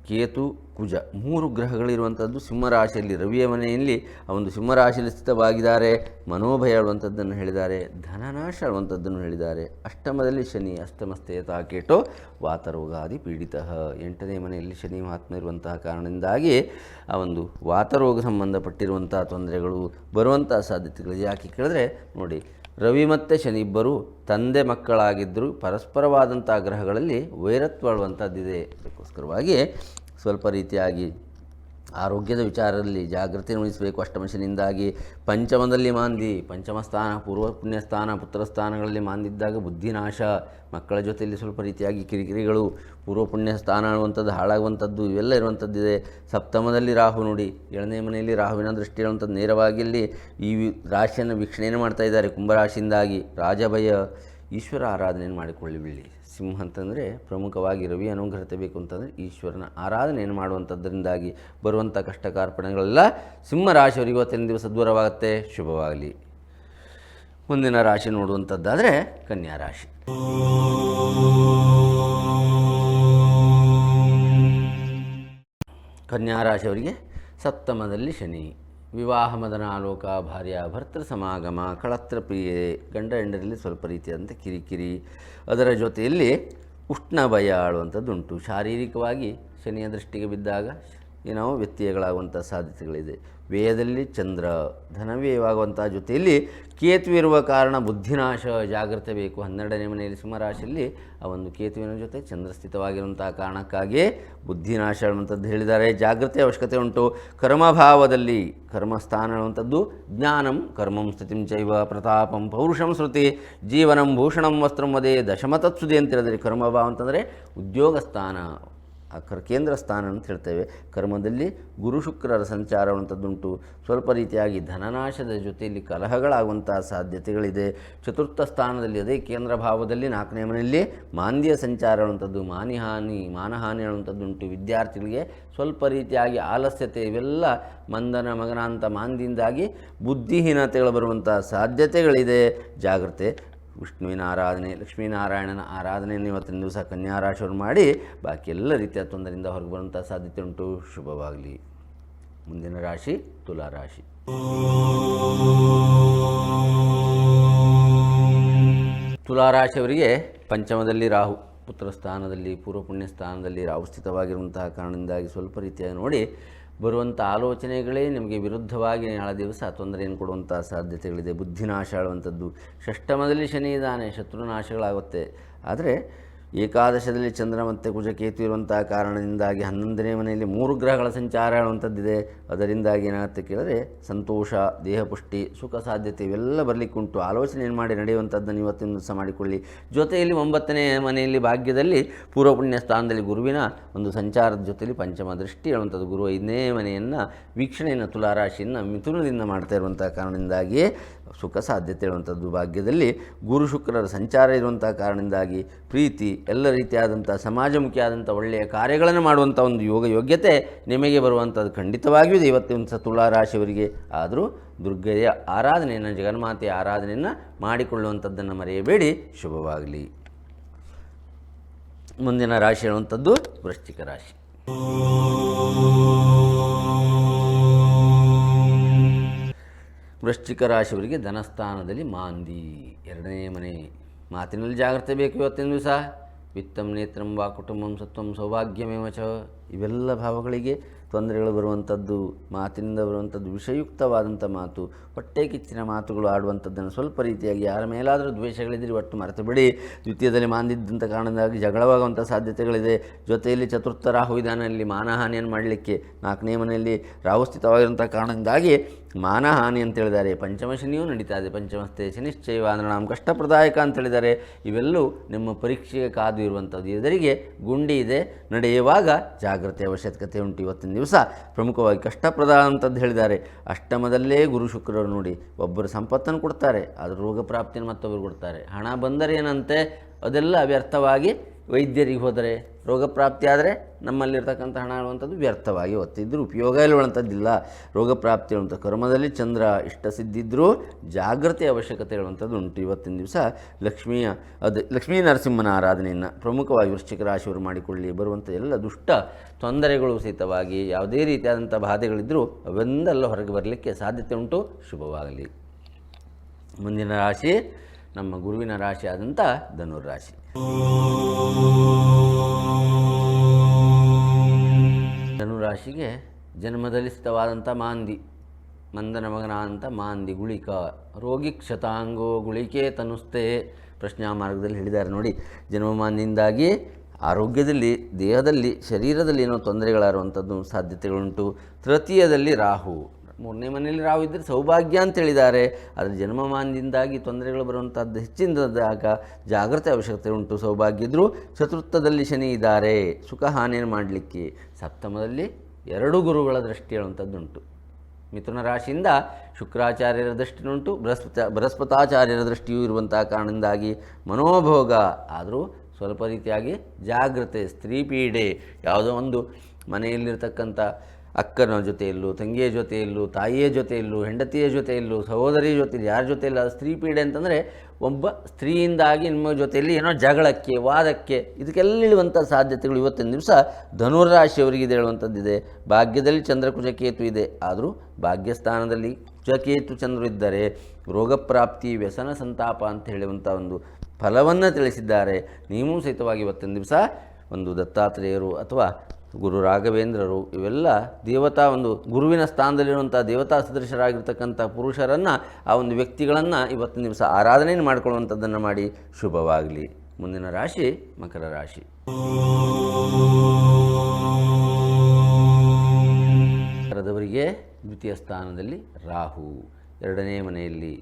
ಕೇತು, ಕುಜ ಮೂರು ಗ್ರಹಗಳಿರುವಂಥದ್ದು ಸಿಂಹರಾಶಿಯಲ್ಲಿ. ರವಿಯ ಮನೆಯಲ್ಲಿ ಆ ಒಂದು ಸಿಂಹರಾಶಿಯಲ್ಲಿ ಸ್ಥಿತವಾಗಿದ್ದಾರೆ, ಮನೋಭಯ ಆಳುವಂಥದ್ದನ್ನು ಹೇಳಿದ್ದಾರೆ, ಧನನಾಶ ಆಳುವಂಥದ್ದನ್ನು ಹೇಳಿದ್ದಾರೆ. ಅಷ್ಟಮದಲ್ಲಿ ಶನಿ ಅಷ್ಟಮಸ್ಥೇತ ಕೇಟೋ, ವಾತರೋಗಾದಿ ಪೀಡಿತ. ಎಂಟನೇ ಮನೆಯಲ್ಲಿ ಶನಿ ಮಹಾತ್ಮ ಇರುವಂತಹ ಕಾರಣದಿಂದಾಗಿ ಆ ಒಂದು ವಾತರೋಗ ಸಂಬಂಧಪಟ್ಟಿರುವಂತಹ ತೊಂದರೆಗಳು ಬರುವಂಥ ಸಾಧ್ಯತೆಗಳು. ಯಾಕೆ ಕೇಳಿದ್ರೆ, ನೋಡಿ ರವಿ ಮತ್ತು ಶನಿ ಇಬ್ಬರು ತಂದೆ ಮಕ್ಕಳಾಗಿದ್ದರೂ ಪರಸ್ಪರವಾದಂಥ ಗ್ರಹಗಳಲ್ಲಿ ವೈರತ್ವಳುವಂಥದ್ದಿದೆ ಅದಕ್ಕೋಸ್ಕರವಾಗಿ ಸ್ವಲ್ಪ ರೀತಿಯಾಗಿ ಆರೋಗ್ಯದ ವಿಚಾರದಲ್ಲಿ ಜಾಗೃತಿ ವಹಿಸಬೇಕು ಅಷ್ಟಮಶನಿಂದಾಗಿ ಪಂಚಮದಲ್ಲಿ ಮಾಂದಿ, ಪಂಚಮ ಸ್ಥಾನ, ಪೂರ್ವ ಪುಣ್ಯಸ್ಥಾನ ಪುತ್ರಸ್ಥಾನಗಳಲ್ಲಿ ಪುತ್ರ ಸ್ಥಾನಗಳಲ್ಲಿ ಮಾಂದಿದ್ದಾಗ ಬುದ್ಧಿನಾಶ ಮಕ್ಕಳ ಜೊತೆಯಲ್ಲಿ ಸ್ವಲ್ಪ ರೀತಿಯಾಗಿ ಕಿರಿಕಿರಿಗಳು, ಪೂರ್ವ ಪುಣ್ಯ ಸ್ಥಾನ ಅನ್ನುವಂಥದ್ದು, ಹಾಳಾಗುವಂಥದ್ದು, ಇವೆಲ್ಲ ಇರುವಂಥದ್ದಿದೆ. ಸಪ್ತಮದಲ್ಲಿ ರಾಹು ನೋಡಿ. ಏಳನೇ ಮನೆಯಲ್ಲಿ ರಾಹುವಿನ ದೃಷ್ಟಿ ಇರುವಂಥದ್ದು ನೇರವಾಗಿ ಇಲ್ಲಿ ಈ ರಾಶಿಯನ್ನು ವೀಕ್ಷಣೆಯನ್ನು ಮಾಡ್ತಾ ಇದ್ದಾರೆ ಕುಂಭರಾಶಿಯಿಂದಾಗಿ. ರಾಜಭಯ, ಈಶ್ವರ ಆರಾಧನೆಯನ್ನು ಮಾಡಿಕೊಳ್ಳಿ ಬಿಡಿ. ಸಿಂಹ ಅಂತಂದರೆ ಪ್ರಮುಖವಾಗಿ ರವಿ ಅನುಗ್ರಹತೆ ಬೇಕು ಅಂತಂದರೆ ಈಶ್ವರನ ಆರಾಧನೆಯನ್ನು ಮಾಡುವಂಥದ್ದರಿಂದಾಗಿ ಬರುವಂಥ ಕಷ್ಟ ಕಾರ್ಪಣೆಗಳೆಲ್ಲ ಸಿಂಹ ರಾಶಿಯವರಿಗೆ ಇವತ್ತಿನ ದಿವಸ ದೂರವಾಗುತ್ತೆ. ಶುಭವಾಗಲಿ. ಮುಂದಿನ ರಾಶಿ ನೋಡುವಂಥದ್ದಾದರೆ ಕನ್ಯಾ ರಾಶಿ. ಕನ್ಯಾ ರಾಶಿಯವರಿಗೆ ಸಪ್ತಮದಲ್ಲಿ ಶನಿ. ವಿವಾಹ ಮದನ ಆಲೋಕ ಭಾರ್ಯ ಭರ್ತೃ ಸಮಾಗಮ ಕಳತ್ರ ಪ್ರಿಯೆ ಗಂಡ ಹೆಂಡರಲ್ಲಿ ಸ್ವಲ್ಪ ರೀತಿಯಾದಂಥ ಕಿರಿಕಿರಿ. ಅದರ ಜೊತೆಯಲ್ಲಿ ಉಷ್ಣ ಭಯ ಆಳುವಂಥದ್ದುಂಟು ಶಾರೀರಿಕವಾಗಿ ಶನಿಯ ದೃಷ್ಟಿಗೆ ಬಿದ್ದಾಗ ಏನೋ ವ್ಯತ್ಯಯಗಳಾಗುವಂಥ ಸಾಧ್ಯತೆಗಳಿದೆ. ವ್ಯಯದಲ್ಲಿ ಚಂದ್ರ ಧನವ್ಯಯವಾಗುವಂಥ ಜೊತೆಯಲ್ಲಿ ಕೇತು ಇರುವ ಕಾರಣ ಬುದ್ಧಿನಾಶ ಜಾಗ್ರತೆ ಬೇಕು. ಹನ್ನೆರಡನೇ ಮನೆಯಲ್ಲಿ ಸಿಂಹರಾಶಿಯಲ್ಲಿ ಆ ಒಂದು ಕೇತುವಿನ ಜೊತೆ ಚಂದ್ರ ಸ್ಥಿತವಾಗಿರುವಂಥ ಕಾರಣಕ್ಕಾಗಿಯೇ ಬುದ್ಧಿನಾಶ ಅನ್ನುವಂಥದ್ದು ಹೇಳಿದ್ದಾರೆ. ಜಾಗೃತಿ ಅವಶ್ಯಕತೆ ಉಂಟು. ಕರ್ಮಭಾವದಲ್ಲಿ ಕರ್ಮಸ್ಥಾನ ಅನ್ನುವಂಥದ್ದು ಜ್ಞಾನಂ ಕರ್ಮಂ ಸ್ಥಿತಿಂ ಚೈವ ಪ್ರತಾಪಂ ಪೌರುಷಂ ಶ್ರುತಿ ಜೀವನಂ ಭೂಷಣಂ ವಸ್ತ್ರಂ ವದೇ ದಶಮತತ್ಸುದಿ ಅಂತ ಹೇಳಿದ್ರೆ ಕರ್ಮಭಾವ ಅಂತಂದರೆ ಉದ್ಯೋಗ ಸ್ಥಾನ ಕರ್ ಕೇಂದ್ರ ಸ್ಥಾನ ಅಂತ ಹೇಳ್ತೇವೆ. ಕರ್ಮದಲ್ಲಿ ಗುರು ಶುಕ್ರರ ಸಂಚಾರ ಅನ್ನುವಂಥದ್ದುಂಟು ಸ್ವಲ್ಪ ರೀತಿಯಾಗಿ ಧನನಾಶದ ಜೊತೆಯಲ್ಲಿ ಕಲಹಗಳಾಗುವಂಥ ಸಾಧ್ಯತೆಗಳಿದೆ. ಚತುರ್ಥ ಸ್ಥಾನದಲ್ಲಿ ಅದೇ ಕೇಂದ್ರ ಭಾವದಲ್ಲಿ ನಾಲ್ಕನೇ ಮನೆಯಲ್ಲಿ ಮಾಂದ್ಯ ಸಂಚಾರ ಅಂಥದ್ದು ಮಾನಿಹಾನಿ ಮಾನಹಾನಿ ಅಂಥದ್ದುಂಟು ವಿದ್ಯಾರ್ಥಿಗಳಿಗೆ ಸ್ವಲ್ಪ ರೀತಿಯಾಗಿ ಆಲಸ್ಯತೆ ಇವೆಲ್ಲ ಮಂದನ ಮಗನ ಅಂತ ಮಾಂದಿಯಿಂದಾಗಿ ಬುದ್ಧಿಹೀನತೆಗಳು ಬರುವಂಥ ಸಾಧ್ಯತೆಗಳಿದೆ. ಜಾಗ್ರತೆ. ವಿಷ್ಣುವಿನ ಆರಾಧನೆ ಲಕ್ಷ್ಮೀನಾರಾಯಣನ ಆರಾಧನೆಯನ್ನು ಇವತ್ತಿನ ದಿವಸ ಕನ್ಯಾ ರಾಶಿಯವರು ಮಾಡಿ ಬಾಕಿ ಎಲ್ಲ ರೀತಿಯ ತೊಂದರೆಯಿಂದ ಹೊರಗೆ ಬರುವಂಥ ಸಾಧ್ಯತೆ ಉಂಟು. ಶುಭವಾಗಲಿ. ಮುಂದಿನ ರಾಶಿ ತುಲಾ ರಾಶಿ. ತುಲಾ ರಾಶಿಯವರಿಗೆ ಪಂಚಮದಲ್ಲಿ ರಾಹು, ಪುತ್ರ ಸ್ಥಾನದಲ್ಲಿ ಪೂರ್ವ ಪುಣ್ಯ ಸ್ಥಾನದಲ್ಲಿ ರಾಹು ಸ್ಥಿತವಾಗಿರುವಂತಹ ಕಾರಣದಿಂದಾಗಿ ಸ್ವಲ್ಪ ರೀತಿಯಾಗಿ ನೋಡಿ ಬರುವಂಥ ಆಲೋಚನೆಗಳೇ ನಿಮಗೆ ವಿರುದ್ಧವಾಗಿ ನಾಳೆ ದಿವಸ ತೊಂದರೆಯನ್ನು ಕೊಡುವಂಥ ಸಾಧ್ಯತೆಗಳಿದೆ. ಬುದ್ಧಿನಾಶ ಆಳುವಂಥದ್ದು. ಷಷ್ಟಮದಲ್ಲಿ ಶನಿ ಇದ್ದಾನೆ, ಶತ್ರುನಾಶಗಳಾಗುತ್ತೆ. ಆದರೆ ಏಕಾದಶದಲ್ಲಿ ಚಂದ್ರ ಮತ್ತು ಕುಜಕೇತು ಇರುವಂತಹ ಕಾರಣದಿಂದಾಗಿ ಹನ್ನೊಂದನೇ ಮನೆಯಲ್ಲಿ ಮೂರು ಗ್ರಹಗಳ ಸಂಚಾರ ಹೇಳುವಂಥದ್ದಿದೆ ಅದರಿಂದಾಗಿ ಏನಾಗುತ್ತೆ ಕೇಳಿದ್ರೆ ಸಂತೋಷ, ದೇಹಪುಷ್ಟಿ, ಸುಖ ಸಾಧ್ಯತೆ ಇವೆಲ್ಲ ಬರಲಿಕ್ಕುಂಟು ಏನು ಮಾಡಿ ನಡೆಯುವಂಥದ್ದನ್ನು ಇವತ್ತಿನ ದಿವಸ ಮಾಡಿಕೊಳ್ಳಿ. ಜೊತೆಯಲ್ಲಿ ಒಂಬತ್ತನೇ ಮನೆಯಲ್ಲಿ ಭಾಗ್ಯದಲ್ಲಿ ಪೂರ್ವ ಪುಣ್ಯ ಸ್ಥಾನದಲ್ಲಿ ಗುರುವಿನ ಒಂದು ಸಂಚಾರದ ಜೊತೆಯಲ್ಲಿ ಪಂಚಮ ದೃಷ್ಟಿ ಹೇಳುವಂಥದ್ದು ಗುರು ಐದನೇ ಮನೆಯನ್ನು ವೀಕ್ಷಣೆಯನ್ನು, ತುಲಾರಾಶಿಯನ್ನು ಮಿಥುನದಿಂದ ಮಾಡ್ತಾ ಇರುವಂಥ ಕಾರಣದಿಂದಾಗಿಯೇ ಸುಖ ಸಾಧ್ಯತೆ ಇರುವಂಥದ್ದು ಭಾಗ್ಯದಲ್ಲಿ ಗುರು ಶುಕ್ರರ ಸಂಚಾರ ಇರುವಂಥ ಕಾರಣದಿಂದಾಗಿ ಪ್ರೀತಿ ಎಲ್ಲ ರೀತಿಯಾದಂಥ ಸಮಾಜಮುಖಿಯಾದಂಥ ಒಳ್ಳೆಯ ಕಾರ್ಯಗಳನ್ನು ಮಾಡುವಂಥ ಒಂದು ಯೋಗ ಯೋಗ್ಯತೆ ನಿಮಗೆ ಬರುವಂಥದ್ದು ಖಂಡಿತವಾಗಿಯೂ ಇದೆ. ಇವತ್ತಿನ ಸ ತುಳಾ ರಾಶಿಯವರಿಗೆ ಆದರೂ ದುರ್ಗೆಯ ಆರಾಧನೆಯನ್ನು, ಜಗನ್ಮಾತೆಯ ಆರಾಧನೆಯನ್ನು ಮಾಡಿಕೊಳ್ಳುವಂಥದ್ದನ್ನು ಮರೆಯಬೇಡಿ. ಶುಭವಾಗಲಿ. ಮುಂದಿನ ರಾಶಿ ಹೇಳುವಂಥದ್ದು ವೃಶ್ಚಿಕ ರಾಶಿ. ವೃಶ್ಚಿಕ ರಾಶಿಯವರಿಗೆ ಧನಸ್ಥಾನದಲ್ಲಿ ಮಾಂದಿ, ಎರಡನೇ ಮನೆ. ಮಾತಿನಲ್ಲಿ ಜಾಗ್ರತೆ ಬೇಕು ಇವತ್ತಿನ ದಿವಸ. ವಿತ್ತಂ ನೇತ್ರಂ ವಾ ಕುಟುಂಬಂ ಸತ್ವಂ ಸೌಭಾಗ್ಯಮೇವ ಚ. ಇವೆಲ್ಲ ಭಾವಗಳಿಗೆ ತೊಂದರೆಗಳು ಬರುವಂಥದ್ದು, ಮಾತಿನಿಂದ ಬರುವಂಥದ್ದು ವಿಷಯುಕ್ತವಾದಂಥ ಮಾತು, ಹೊಟ್ಟೆ ಕಿಚ್ಚಿನ ಮಾತುಗಳು ಆಡುವಂಥದ್ದನ್ನು ಸ್ವಲ್ಪ ರೀತಿಯಾಗಿ ಯಾರ ಮೇಲಾದರೂ ದ್ವೇಷಗಳಿದ್ದರೆ ಒಟ್ಟು ಮರೆತು ಬಿಡಿ ದ್ವಿತೀಯದಲ್ಲಿ ಮಾಂದಿದ್ದಂಥ ಕಾರಣದಿಂದಾಗಿ ಜಗಳವಾಗುವಂಥ ಸಾಧ್ಯತೆಗಳಿದೆ. ಜೊತೆಯಲ್ಲಿ ಚತುರ್ಥ ರಾಹು ಇದಾನಲ್ಲಿ ಮಾನಹಾನಿಯನ್ನು ಮಾಡಲಿಕ್ಕೆ ನಾಲ್ಕನೇ ಮನೆಯಲ್ಲಿ ರಾಹುಸ್ಥಿತವಾಗಿರುವಂಥ ಕಾರಣದಿಂದಾಗಿ ಮಾನಹಾನಿ ಅಂತ ಹೇಳಿದ್ದಾರೆ. ಪಂಚಮ ಶನಿಯೂ ನಡೀತಾ ಇದೆ. ಪಂಚಮಸ್ಥೆ ಶನಿಶ್ಚೈವ ಅಂದ್ರೆ ನಾವು ಕಷ್ಟಪ್ರದಾಯಕ ಅಂತ ಹೇಳಿದ್ದಾರೆ. ಇವೆಲ್ಲೂ ನಿಮ್ಮ ಪರೀಕ್ಷೆಗೆ ಕಾದು ಇರುವಂಥದ್ದು. ಎದುರಿಗೆ ಗುಂಡಿ ಇದೆ. ನಡೆಯುವಾಗ ಜಾಗ್ರತೆ ಅವಶ್ಯಕತೆ ಉಂಟು. ಇವತ್ತಿನ ದಿವಸ ಪ್ರಮುಖವಾಗಿ ಕಷ್ಟಪ್ರದ ಅಂತದ್ದು ಹೇಳಿದ್ದಾರೆ. ಅಷ್ಟಮದಲ್ಲೇ ಗುರು ಶುಕ್ರರು ನೋಡಿ ಒಬ್ಬರು ಸಂಪತ್ತನ್ನು ಕೊಡ್ತಾರೆ ಆದರೆ ರೋಗ ಪ್ರಾಪ್ತಿಯನ್ನು ಮತ್ತೊಬ್ಬರು ಕೊಡ್ತಾರೆ. ಹಣ ಬಂದರೆ ಏನಂತೆ? ಅದೆಲ್ಲ ವ್ಯರ್ಥವಾಗಿ ವೈದ್ಯರಿಗೆ ಹೋದರೆ ರೋಗ ಪ್ರಾಪ್ತಿ ಆದರೆ ನಮ್ಮಲ್ಲಿರ್ತಕ್ಕಂಥ ಹಣ ಅನ್ನುವಂಥದ್ದು ವ್ಯರ್ಥವಾಗಿ ಒತ್ತಿದ್ರು ಉಪಯೋಗ ಇರುವಂಥದ್ದಿಲ್ಲ ರೋಗ ಪ್ರಾಪ್ತಿ ಕರ್ಮದಲ್ಲಿ ಚಂದ್ರ ಇಷ್ಟ ಸಿದ್ಧಿದ್ದರೂ ಜಾಗೃತಿ ಅವಶ್ಯಕತೆ ಹೇಳುವಂಥದ್ದು ಉಂಟು. ಇವತ್ತಿನ ದಿವಸ ಲಕ್ಷ್ಮಿಯ, ಅದು ಲಕ್ಷ್ಮೀ ನರಸಿಂಹನ ಆರಾಧನೆಯನ್ನು ಪ್ರಮುಖವಾಗಿ ವೃಶ್ಚಿಕ ರಾಶಿಯವರು ಮಾಡಿಕೊಳ್ಳಿ. ಬರುವಂಥ ಎಲ್ಲ ದುಷ್ಟ ತೊಂದರೆಗಳು ಸಹಿತವಾಗಿ ಯಾವುದೇ ರೀತಿಯಾದಂಥ ಬಾಧೆಗಳಿದ್ದರೂ ಅವೆಂದೆಲ್ಲ ಹೊರಗೆ ಬರಲಿಕ್ಕೆ ಸಾಧ್ಯತೆ ಉಂಟು. ಶುಭವಾಗಲಿ. ಮುಂದಿನ ರಾಶಿ ನಮ್ಮ ಗುರುವಿನ ರಾಶಿ ಆದಂಥ ಧನುರಾಶಿ ಧನುರಾಶಿಗೆ ಜನ್ಮದಲ್ಲಿ ಸ್ಥಿತವಾದಂಥ ಮಾಂದಿ, ಮಂದನ ಮಗನ ಅಂತ ಮಾಂದಿ ಗುಳಿಕ, ರೋಗಿ ಕ್ಷತಾಂಗೋ ಗುಳಿಕೆ ತನುಸ್ತೆ ಪ್ರಶ್ನಾ ಮಾರ್ಗದಲ್ಲಿ ಹೇಳಿದ್ದಾರೆ ನೋಡಿ ಜನ್ಮಮಾನ್ಯದಿಂದಾಗಿ ಆರೋಗ್ಯದಲ್ಲಿ, ದೇಹದಲ್ಲಿ, ಶರೀರದಲ್ಲಿ ಏನೋ ತೊಂದರೆಗಳಾರುವಂಥದ್ದು ಸಾಧ್ಯತೆಗಳುಂಟು. ತೃತೀಯದಲ್ಲಿ ರಾಹು ಮೂರನೇ ಮನೆಯಲ್ಲಿ ರಾಹು ಇದ್ದರೆ ಸೌಭಾಗ್ಯ ಅಂತ ಹೇಳಿದ್ದಾರೆ ಆದರೆ ಜನ್ಮಮಾನದಿಂದಾಗಿ ತೊಂದರೆಗಳು ಬರುವಂಥದ್ದು ಹೆಚ್ಚಿನದಾಗ ಜಾಗ್ರತೆ ಅವಶ್ಯಕತೆ ಉಂಟು. ಸೌಭಾಗ್ಯ ಇದ್ದರೂ ಚತುರ್ಥದಲ್ಲಿ ಶನಿ ಇದ್ದಾರೆ. ಸುಖ ಹಾನಿಯನ್ನು ಮಾಡಲಿಕ್ಕೆ ಸಪ್ತಮದಲ್ಲಿ ಎರಡು ಗುರುಗಳ ದೃಷ್ಟಿ ಹೇಳುವಂಥದ್ದುಂಟು ಮಿಥುನ ರಾಶಿಯಿಂದ ಶುಕ್ರಾಚಾರ್ಯರ ದೃಷ್ಟಿನುಂಟು. ಬೃಹಸ್ಪತ, ಬೃಹಸ್ಪತಾಚಾರ್ಯರ ದೃಷ್ಟಿಯೂ ಇರುವಂತಹ ಕಾರಣದಿಂದಾಗಿ ಮನೋಭೋಗ, ಆದರೂ ಸ್ವಲ್ಪ ರೀತಿಯಾಗಿ ಜಾಗ್ರತೆ ಸ್ತ್ರೀ ಪೀಡೆ, ಯಾವುದೋ ಒಂದು ಮನೆಯಲ್ಲಿರ್ತಕ್ಕಂಥ ಅಕ್ಕನ ಜೊತೆಯಲ್ಲೂ, ತಂಗಿಯ ಜೊತೆಯಲ್ಲೂ, ತಾಯಿಯ ಜೊತೆಯಲ್ಲೂ, ಹೆಂಡತಿಯ ಜೊತೆಯಲ್ಲೂ ಸಹೋದರಿಯ ಜೊತೆಯಲ್ಲಿ ಯಾರ ಜೊತೆಯಲ್ಲ, ಸ್ತ್ರೀ ಪೀಡೆ ಅಂತಂದರೆ ಒಬ್ಬ ಸ್ತ್ರೀಯಿಂದಾಗಿ ನಿಮ್ಮ ಜೊತೆಯಲ್ಲಿ ಏನೋ ಜಗಳಕ್ಕೆ, ವಾದಕ್ಕೆ ಇದಕ್ಕೆಲ್ಲ ಇಳುವಂಥ ಸಾಧ್ಯತೆಗಳು ಇವತ್ತಿನ ದಿವಸ ಧನುರಾಶಿಯವರಿಗೆ ಇದೆ ಹೇಳುವಂಥದ್ದಿದೆ. ಭಾಗ್ಯದಲ್ಲಿ ಚಂದ್ರಕುಜಕೇತು ಇದೆ. ಆದರೂ ಭಾಗ್ಯಸ್ಥಾನದಲ್ಲಿ ಕುಜಕೇತು ಚಂದ್ರ ಇದ್ದರೆ ರೋಗಪ್ರಾಪ್ತಿ ವ್ಯಸನ ಸಂತಾಪ ಅಂತ ಹೇಳುವಂಥ ಒಂದು ಫಲವನ್ನು ತಿಳಿಸಿದ್ದಾರೆ. ನೀವು ಸಹಿತವಾಗಿ ಇವತ್ತಿನ ದಿವಸ ಒಂದು ದತ್ತಾತ್ರೇಯರು ಅಥವಾ ಗುರು ರಾಘವೇಂದ್ರರು, ಇವೆಲ್ಲ ದೇವತಾ ಒಂದು ಗುರುವಿನ ಸ್ಥಾನದಲ್ಲಿರುವಂಥ ದೇವತಾ ಸದೃಶರಾಗಿರ್ತಕ್ಕಂಥ ಪುರುಷರನ್ನು, ಆ ಒಂದು ವ್ಯಕ್ತಿಗಳನ್ನು ಇವತ್ತಿನ ದಿವಸ ಆರಾಧನೆಯನ್ನು ಮಾಡಿಕೊಳ್ಳುವಂಥದ್ದನ್ನು ಮಾಡಿ ಶುಭವಾಗಲಿ. ಮುಂದಿನ ರಾಶಿ ಮಕರ ರಾಶಿ. ಮಕರದವರಿಗೆ ದ್ವಿತೀಯ ಸ್ಥಾನದಲ್ಲಿ ರಾಹು, ಎರಡನೇ ಮನೆಯಲ್ಲಿ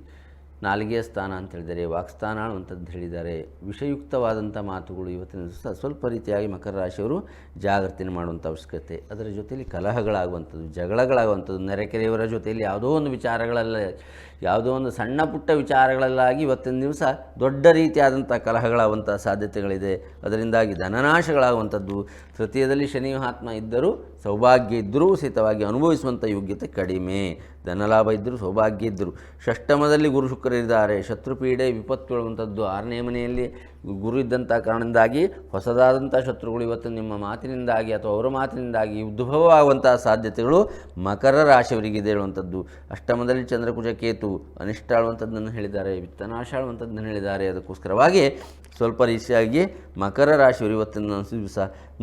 ನಾಲಿಗೆಯ ಸ್ಥಾನ ಅಂತ ಹೇಳಿದರೆ ವಾಕ್ಸ್ಥಾನ ಅನ್ನುವಂಥದ್ದು ಹೇಳಿದ್ದಾರೆ. ವಿಷಯುಕ್ತವಾದಂಥ ಮಾತುಗಳು ಇವತ್ತಿನ ದಿವಸ ಸ್ವಲ್ಪ ರೀತಿಯಾಗಿ ಮಕರ ರಾಶಿಯವರು ಜಾಗೃತಿಯನ್ನು ಮಾಡುವಂಥ ಅವಶ್ಯಕತೆ. ಅದರ ಜೊತೆಯಲ್ಲಿ ಕಲಹಗಳಾಗುವಂಥದ್ದು, ಜಗಳಗಳಾಗುವಂಥದ್ದು, ನೆರೆಕೆರೆಯವರ ಜೊತೆಯಲ್ಲಿ ಯಾವುದೋ ಒಂದು ವಿಚಾರಗಳಲ್ಲ, ಯಾವುದೋ ಒಂದು ಸಣ್ಣ ಪುಟ್ಟ ವಿಚಾರಗಳಲ್ಲಾಗಿ ಇವತ್ತಿನ ದಿವಸ ದೊಡ್ಡ ರೀತಿಯಾದಂಥ ಕಲಹಗಳಾಗುವಂಥ ಸಾಧ್ಯತೆಗಳಿದೆ. ಅದರಿಂದಾಗಿ ಧನನಾಶಗಳಾಗುವಂಥದ್ದು. ತೃತೀಯದಲ್ಲಿ ಶನಿ ಮಹಾತ್ಮ ಇದ್ದರೂ ಸೌಭಾಗ್ಯ ಇದ್ದರೂ ಸಹಿತವಾಗಿ ಅನುಭವಿಸುವಂಥ ಯೋಗ್ಯತೆ ಕಡಿಮೆ. ಧನಲಾಭ ಇದ್ದರೂ ಸೌಭಾಗ್ಯ ಇದ್ದರು. ಷಷ್ಟಮದಲ್ಲಿ ಗುರು ಶುಕ್ರರಿದ್ದಾರೆ ಶತ್ರುಪೀಡೆ ವಿಪತ್ತು ಹೇಳುವಂಥದ್ದು ಆರನೇ ಮನೆಯಲ್ಲಿ ಗುರು ಇದ್ದಂಥ ಕಾರಣದಿಂದಾಗಿ, ಹೊಸದಾದಂಥ ಶತ್ರುಗಳು ಇವತ್ತು ನಿಮ್ಮ ಮಾತಿನಿಂದಾಗಿ ಅಥವಾ ಅವರ ಮಾತಿನಿಂದಾಗಿ ಉದ್ಭವವಾಗುವಂತಹ ಸಾಧ್ಯತೆಗಳು ಮಕರ ರಾಶಿಯವರಿಗಿದೆ ಹೇಳುವಂಥದ್ದು. ಅಷ್ಟಮದಲ್ಲಿ ಚಂದ್ರಕುಜ ಕೇತು ಅನಿಷ್ಟ ಆಳುವಂಥದ್ದನ್ನು ಹೇಳಿದ್ದಾರೆ, ವಿತ್ತನಾಶ ಆಳುವಂಥದ್ದನ್ನು ಹೇಳಿದ್ದಾರೆ. ಅದಕ್ಕೋಸ್ಕರವಾಗಿ ಸ್ವಲ್ಪ ರೀತಿಯಾಗಿ ಮಕರ ರಾಶಿಯವರು ಇವತ್ತಿನ ದಿವಸ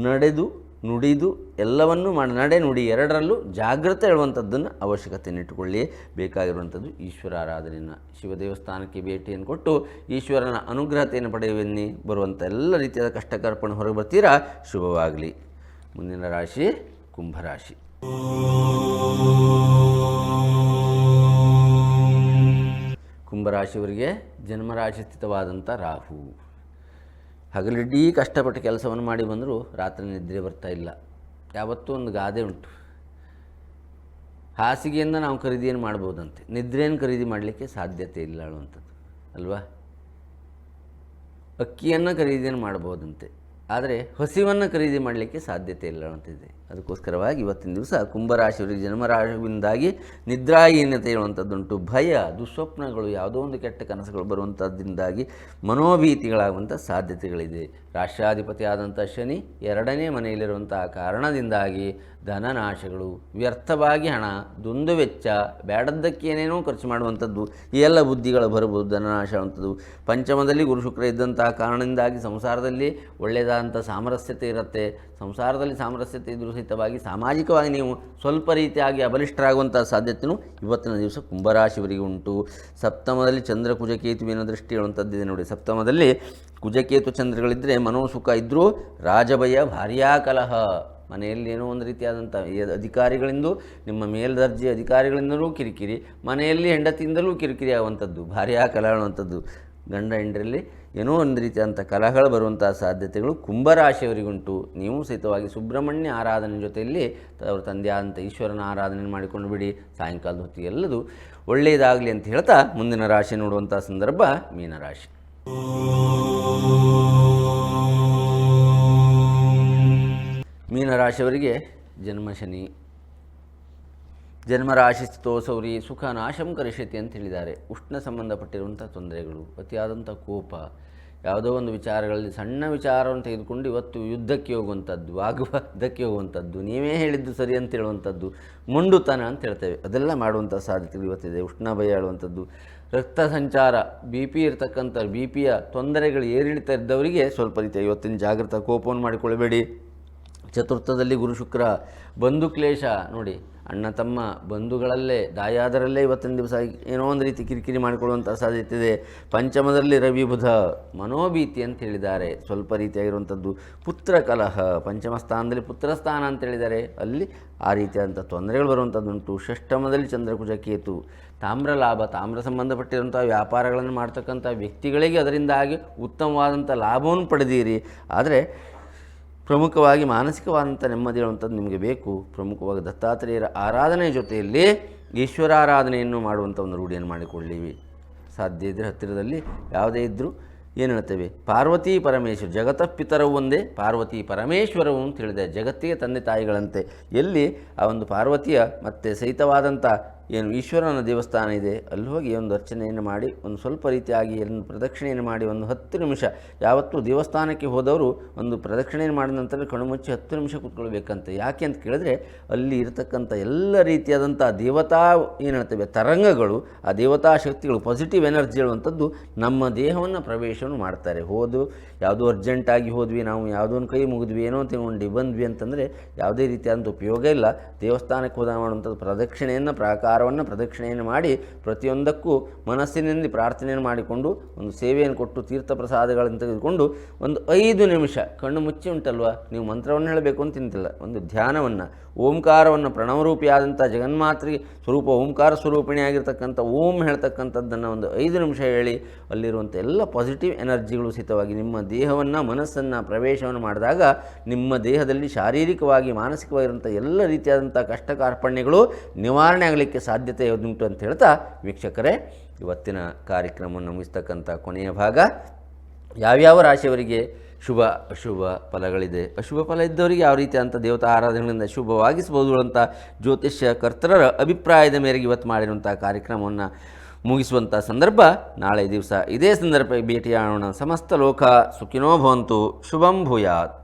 ನಡೆದು ನುಡಿದು ಎಲ್ಲವನ್ನೂ ಮಾಡಿ, ನಡೆ ನುಡಿ ಎರಡರಲ್ಲೂ ಜಾಗ್ರತೆ ಹೇಳುವಂಥದ್ದನ್ನು ಅವಶ್ಯಕತೆಯನ್ನು ಇಟ್ಟುಕೊಳ್ಳಿ. ಬೇಕಾಗಿರುವಂಥದ್ದು ಈಶ್ವರ ಆರಾಧನೆಯನ್ನು. ಶಿವ ದೇವಸ್ಥಾನಕ್ಕೆ ಭೇಟಿಯನ್ನು ಕೊಟ್ಟು ಈಶ್ವರನ ಅನುಗ್ರಹತೆಯನ್ನು ಪಡೆಯುವನ್ನಿ. ಬರುವಂಥ ಎಲ್ಲ ರೀತಿಯಾದ ಕಷ್ಟಕರ್ಪಣೆ ಹೊರಗೆ ಬರ್ತೀರಾ? ಶುಭವಾಗಲಿ. ಮುಂದಿನ ರಾಶಿ ಕುಂಭರಾಶಿ. ಕುಂಭರಾಶಿಯವರಿಗೆ ಜನ್ಮರಾಶಿ ಸ್ಥಿತವಾದಂಥ ರಾಹು. ಹಗಲಿಡೀ ಕಷ್ಟಪಟ್ಟು ಕೆಲಸವನ್ನು ಮಾಡಿ ಬಂದರೂ ರಾತ್ರಿ ನಿದ್ರೆ ಬರ್ತಾ ಇಲ್ಲ. ಯಾವತ್ತೂ ಒಂದು ಗಾದೆ ಉಂಟು. ಹಾಸಿಗೆಯಿಂದ ನಾವು ಖರೀದಿಯನ್ನು ಮಾಡ್ಬೋದಂತೆ. ನಿದ್ರೆಯನ್ನು ಖರೀದಿ ಮಾಡಲಿಕ್ಕೆ ಸಾಧ್ಯತೆ ಇಲ್ಲ ಅನ್ನುವಂಥದ್ದು, ಅಲ್ವಾ? ಅಕ್ಕಿಯನ್ನು ಖರೀದಿಯನ್ನು ಮಾಡ್ಬೋದಂತೆ. ಆದರೆ ಹಸಿವನ್ನು ಖರೀದಿ ಮಾಡಲಿಕ್ಕೆ ಸಾಧ್ಯತೆ ಇಲ್ಲ ಅಂತಿದೆ. ಅದಕ್ಕೋಸ್ಕರವಾಗಿ ಇವತ್ತಿನ ದಿವಸ ಕುಂಭರಾಶಿಯವರಿಗೆ ಜನ್ಮರಾಶಿಯಿಂದಾಗಿ ನಿದ್ರಾಹೀನತೆ ಇರುವಂಥದ್ದುಂಟು ಭಯ, ದುಸ್ವಪ್ನಗಳು, ಯಾವುದೋ ಒಂದು ಕೆಟ್ಟ ಕನಸುಗಳು ಬರುವಂಥದ್ದಿಂದಾಗಿ ಮನೋಭೀತಿಗಳಾಗುವಂಥ ಸಾಧ್ಯತೆಗಳಿದೆ. ರಾಷ್ಟ್ರಾಧಿಪತಿ ಆದಂಥ ಶನಿ ಎರಡನೇ ಮನೆಯಲ್ಲಿರುವಂತಹ ಕಾರಣದಿಂದಾಗಿ ಧನನಾಶಗಳು, ವ್ಯರ್ಥವಾಗಿ ಹಣ, ದುಂದು ವೆಚ್ಚ ಬೇಡದ್ದಕ್ಕೆ ಏನೇನೋ ಖರ್ಚು ಮಾಡುವಂಥದ್ದು ಈ ಎಲ್ಲ ಬುದ್ಧಿಗಳು ಬರಬಹುದು ಧನನಾಶ ಅಂಥದ್ದು. ಪಂಚಮದಲ್ಲಿ ಗುರು ಶುಕ್ರ ಇದ್ದಂತಹ ಕಾರಣದಿಂದಾಗಿ ಸಂಸಾರದಲ್ಲಿ ಒಳ್ಳೆಯದಾದಂಥ ಸಾಮರಸ್ಯತೆ ಇರುತ್ತೆ. ಸಂಸಾರದಲ್ಲಿ ಸಾಮರಸ್ಯತೆ ಇದ್ರೂ ಸಹಿತವಾಗಿ ಸಾಮಾಜಿಕವಾಗಿ ನೀವು ಸ್ವಲ್ಪ ರೀತಿಯಾಗಿ ಅಬಲಿಷ್ಠರಾಗುವಂಥ ಸಾಧ್ಯತೆಯೂ ಇವತ್ತಿನ ದಿವಸ ಕುಂಭರಾಶಿಯವರಿಗೆ ಉಂಟು. ಸಪ್ತಮದಲ್ಲಿ ಚಂದ್ರ ಕುಜಕೇತುವಿನ ದೃಷ್ಟಿ ಹೇಳುವಂಥದ್ದಿದೆ ನೋಡಿ. ಸಪ್ತಮದಲ್ಲಿ ಕುಜಕೇತು ಚಂದ್ರಗಳಿದ್ದರೆ ಮನೋಸುಖ ಇದ್ದರೂ ರಾಜಭಯ ಭಾರ್ಯಾ ಕಲಹ ಮನೆಯಲ್ಲಿ ಏನೋ ಒಂದು ರೀತಿಯಾದಂಥ ಅಧಿಕಾರಿಗಳಿಂದ, ನಿಮ್ಮ ಮೇಲ್ದರ್ಜೆ ಅಧಿಕಾರಿಗಳಿಂದಲೂ ಕಿರಿಕಿರಿ, ಮನೆಯಲ್ಲಿ ಹೆಂಡತಿಯಿಂದಲೂ ಕಿರಿಕಿರಿ ಆಗುವಂಥದ್ದು ಭಾರ್ಯ ಕಲಹ ಅನ್ನುವಂಥದ್ದು ಗಂಡ ಹೆಂಡರಲ್ಲಿ ಏನೋ ಒಂದು ರೀತಿಯಾದಂಥ ಕಲಹಗಳು ಬರುವಂಥ ಸಾಧ್ಯತೆಗಳು ಕುಂಭರಾಶಿಯವರಿಗುಂಟು. ನೀವು ಸಹಿತವಾಗಿ ಸುಬ್ರಹ್ಮಣ್ಯ ಆರಾಧನೆ ಜೊತೆಯಲ್ಲಿ ಅವರು ತಂದೆಯಾದಂಥ ಈಶ್ವರನ ಆರಾಧನೆ ಮಾಡಿಕೊಂಡು ಬಿಡಿ. ಸಾಯಂಕಾಲದ ಹೊತ್ತಿಗೆ ಎಲ್ಲದು ಒಳ್ಳೆಯದಾಗಲಿ ಅಂತ ಹೇಳ್ತಾ ಮುಂದಿನ ರಾಶಿ ನೋಡುವಂಥ ಸಂದರ್ಭ ಮೀನರಾಶಿ. ಮೀನರಾಶಿಯವರಿಗೆ ಜನ್ಮಶನಿ. ಜನ್ಮರಾಶಿ ಸ್ಥಿತೋಸೌರಿ ಸುಖ ನಾಶಂ ಕರಿಷ್ಯತಿ ಅಂತ ಹೇಳಿದ್ದಾರೆ. ಉಷ್ಣ ಸಂಬಂಧಪಟ್ಟಿರುವಂಥ ತೊಂದರೆಗಳು, ಅತಿಯಾದಂಥ ಕೋಪ, ಯಾವುದೋ ಒಂದು ವಿಚಾರಗಳಲ್ಲಿ ಸಣ್ಣ ವಿಚಾರವನ್ನು ತೆಗೆದುಕೊಂಡು ಇವತ್ತು ಯುದ್ಧಕ್ಕೆ ಹೋಗುವಂಥದ್ದು, ವಾಗ್ವಾದಕ್ಕೆ ಹೋಗುವಂಥದ್ದು, ನೀವೇ ಹೇಳಿದ್ದು ಸರಿ ಅಂತ ಹೇಳುವಂಥದ್ದು, ಮುಂಡುತನ ಅಂತ ಹೇಳ್ತೇವೆ. ಅದೆಲ್ಲ ಮಾಡುವಂಥ ಸಾಧ್ಯತೆಗಳು ಇವತ್ತಿದೆ. ಉಷ್ಣ ಭಯ ಹೇಳುವಂಥದ್ದು, ರಕ್ತ ಸಂಚಾರ, ಬಿ ಪಿ ಇರತಕ್ಕಂಥ ಬಿ ಪಿಯ ತೊಂದರೆಗಳು ಏರಿಳಿತ ಇದ್ದವರಿಗೆ ಸ್ವಲ್ಪ ರೀತಿಯ ಇವತ್ತಿನ ಜಾಗೃತ ಕೋಪವನ್ನು ಮಾಡಿಕೊಳ್ಳಬೇಡಿ. ಚತುರ್ಥದಲ್ಲಿ ಗುರು ಶುಕ್ರ ಬಂಧು ಕ್ಲೇಶ. ನೋಡಿ, ಅಣ್ಣ ತಮ್ಮ ಬಂಧುಗಳಲ್ಲೇ, ದಾಯಾದರಲ್ಲೇ ಇವತ್ತಿನ ದಿವಸ ಏನೋ ಒಂದು ರೀತಿ ಕಿರಿಕಿರಿ ಮಾಡಿಕೊಳ್ಳುವಂಥ ಸಾಧ್ಯತೆ ಇದೆ. ಪಂಚಮದಲ್ಲಿ ರವಿ ಬುಧ, ಮನೋಭೀತಿ ಅಂತ ಹೇಳಿದ್ದಾರೆ. ಸ್ವಲ್ಪ ರೀತಿಯಾಗಿರುವಂಥದ್ದು ಪುತ್ರ ಕಲಹ, ಪಂಚಮ ಸ್ಥಾನದಲ್ಲಿ ಪುತ್ರ ಸ್ಥಾನ ಅಂತ ಹೇಳಿದ್ದಾರೆ. ಅಲ್ಲಿ ಆ ರೀತಿಯಾದಂಥ ತೊಂದರೆಗಳು ಬರುವಂಥದ್ದುಂಟು. ಷಷ್ಠಮದಲ್ಲಿ ಚಂದ್ರಕುಜ ಕೇತು. ತಾಮ್ರ ಲಾಭ, ತಾಮ್ರ ಸಂಬಂಧಪಟ್ಟಿರುವಂಥ ವ್ಯಾಪಾರಗಳನ್ನು ಮಾಡ್ತಕ್ಕಂಥ ವ್ಯಕ್ತಿಗಳಿಗೆ ಅದರಿಂದಾಗಿ ಉತ್ತಮವಾದಂಥ ಲಾಭವನ್ನು ಪಡೆದೀರಿ. ಆದರೆ ಪ್ರಮುಖವಾಗಿ ಮಾನಸಿಕವಾದಂಥ ನೆಮ್ಮದಿ ಹೇಳುವಂಥದ್ದು ನಿಮಗೆ ಬೇಕು. ಪ್ರಮುಖವಾಗಿ ದತ್ತಾತ್ರೇಯರ ಆರಾಧನೆಯ ಜೊತೆಯಲ್ಲಿ ಈಶ್ವರಾರಾಧನೆಯನ್ನು ಮಾಡುವಂಥ ಒಂದು ರೂಢಿಯನ್ನು ಮಾಡಿಕೊಳ್ಳಿವಿ ಸಾಧ್ಯ ಇದ್ದರೆ ಹತ್ತಿರದಲ್ಲಿ ಯಾವುದೇ ಇದ್ದರೂ ಏನು ಹೇಳ್ತೇವೆ? ಪಾರ್ವತಿ ಪರಮೇಶ್ವರ, ಜಗತ ಪಿತರವು ಒಂದೇ, ಪಾರ್ವತಿ ಪರಮೇಶ್ವರವು ಅಂತ ಹೇಳಿದೆ. ಜಗತ್ತಿಗೆ ತಂದೆ ತಾಯಿಗಳಂತೆ. ಎಲ್ಲಿ ಆ ಒಂದು ಪಾರ್ವತಿಯ ಮತ್ತು ಸಹಿತವಾದಂಥ ಏನು ಈಶ್ವರನ ದೇವಸ್ಥಾನ ಇದೆ, ಅಲ್ಲಿ ಹೋಗಿ ಒಂದು ಅರ್ಚನೆಯನ್ನು ಮಾಡಿ, ಒಂದು ಸ್ವಲ್ಪ ರೀತಿಯಾಗಿ ಒಂದು ಪ್ರದಕ್ಷಿಣೆಯನ್ನು ಮಾಡಿ, ಒಂದು ಹತ್ತು ನಿಮಿಷ, ಯಾವತ್ತೂ ದೇವಸ್ಥಾನಕ್ಕೆ ಹೋದವರು ಒಂದು ಪ್ರದಕ್ಷಿಣೆಯನ್ನು ಮಾಡಿದ ನಂತರ ಕಣ್ಣುಮುಚ್ಚಿ ಹತ್ತು ನಿಮಿಷ ಕೂತ್ಕೊಳ್ಬೇಕಂತೆ. ಯಾಕೆ ಅಂತ ಕೇಳಿದ್ರೆ, ಅಲ್ಲಿ ಇರತಕ್ಕಂಥ ಎಲ್ಲ ರೀತಿಯಾದಂಥ ದೇವತಾ ಏನು ಹೇಳ್ತೇವೆ, ತರಂಗಗಳು, ಆ ದೇವತಾ ಶಕ್ತಿಗಳು ಪಾಸಿಟಿವ್ ಎನರ್ಜಿ ಹೇಳುವಂಥದ್ದು ನಮ್ಮ ದೇಹವನ್ನು ಪ್ರವೇಶವನ್ನು ಮಾಡ್ತಾರೆ. ಹೋದು, ಯಾವುದೋ ಅರ್ಜೆಂಟಾಗಿ ಹೋದ್ವಿ, ನಾವು ಯಾವುದೋ ಕೈ ಮುಗಿದ್ವಿ, ಏನೋ ತಿಳ್ಕೊಂಡು ಬಂದ್ವಿ ಅಂತಂದರೆ ಯಾವುದೇ ರೀತಿಯಾದಂಥ ಉಪಯೋಗ ಇಲ್ಲ. ದೇವಸ್ಥಾನಕ್ಕೆ ಹೋದ ಮಾಡುವಂಥದ್ದು ಪ್ರದಕ್ಷಿಣೆಯನ್ನು ಪ್ರಾಕಾರವನ್ನು ಪ್ರದಕ್ಷಿಣೆಯನ್ನು ಮಾಡಿ ಪ್ರತಿಯೊಂದಕ್ಕೂ ಮನಸ್ಸಿನಲ್ಲಿ ಪ್ರಾರ್ಥನೆಯನ್ನು ಮಾಡಿಕೊಂಡು ಒಂದು ಸೇವೆಯನ್ನು ಕೊಟ್ಟು ತೀರ್ಥ ಪ್ರಸಾದಗಳನ್ನು ತೆಗೆದುಕೊಂಡು ಒಂದು ಐದು ನಿಮಿಷ ಕಣ್ಣು ಮುಚ್ಚಿ ಉಂಟಲ್ವ? ನೀವು ಮಂತ್ರವನ್ನು ಹೇಳಬೇಕು ಅಂತ ತಿಂತಿಲ್ಲ. ಒಂದು ಧ್ಯಾನವನ್ನು ಓಂಕಾರವನ್ನು ಪ್ರಣವರೂಪಿಯಾದಂಥ ಜಗನ್ಮಾತ್ರಿ ಸ್ವರೂಪ ಓಂಕಾರ ಸ್ವರೂಪಿಣಿಯಾಗಿರ್ತಕ್ಕಂಥ ಓಂ ಹೇಳ್ತಕ್ಕಂಥದ್ದನ್ನು ಒಂದು ಐದು ನಿಮಿಷ ಹೇಳಿ, ಅಲ್ಲಿರುವಂಥ ಎಲ್ಲ ಪಾಸಿಟಿವ್ ಎನರ್ಜಿಗಳು ಸಹಿತವಾಗಿ ನಿಮ್ಮ ದೇಹವನ್ನು, ಮನಸ್ಸನ್ನು ಪ್ರವೇಶವನ್ನು ಮಾಡಿದಾಗ ನಿಮ್ಮ ದೇಹದಲ್ಲಿ ಶಾರೀರಿಕವಾಗಿ, ಮಾನಸಿಕವಾಗಿರುವಂಥ ಎಲ್ಲ ರೀತಿಯಾದಂಥ ಕಷ್ಟ ಕಾರ್ಪಣ್ಯಗಳು ನಿವಾರಣೆ ಆಗಲಿಕ್ಕೆ ಸಾಧ್ಯತೆ ಉಂಟು ಅಂತ ಹೇಳ್ತಾ ವೀಕ್ಷಕರೇ, ಇವತ್ತಿನ ಕಾರ್ಯಕ್ರಮವನ್ನು ಮುಗಿಸ್ತಕ್ಕಂಥ ಕೊನೆಯ ಭಾಗ. ಯಾವ್ಯಾವ ರಾಶಿಯವರಿಗೆ ಶುಭ, ಅಶುಭ ಫಲಗಳಿದೆ. ಅಶುಭ ಫಲ ಇದ್ದವರಿಗೆ ಯಾವ ರೀತಿ ಅಂತ ದೇವತಾ ಆರಾಧನೆಗಳಿಂದ ಶುಭವಾಗಿಸಬಹುದು ಅಂತ ಜ್ಯೋತಿಷ್ಯ ಕರ್ತರರ ಅಭಿಪ್ರಾಯದ ಮೇರೆಗೆ ಇವತ್ತು ಮಾಡಿರುವಂಥ ಕಾರ್ಯಕ್ರಮವನ್ನು ಮುಗಿಸುವಂಥ ಸಂದರ್ಭ ನಾಳೆ ದಿವಸ ಇದೇ ಸಂದರ್ಭ ಭೇಟಿಯಾಗೋಣ. ಸಮಸ್ತ ಲೋಕ ಸುಖಿನೋ ಭವಂತು. ಶುಭಂ ಭೂಯಾತ್.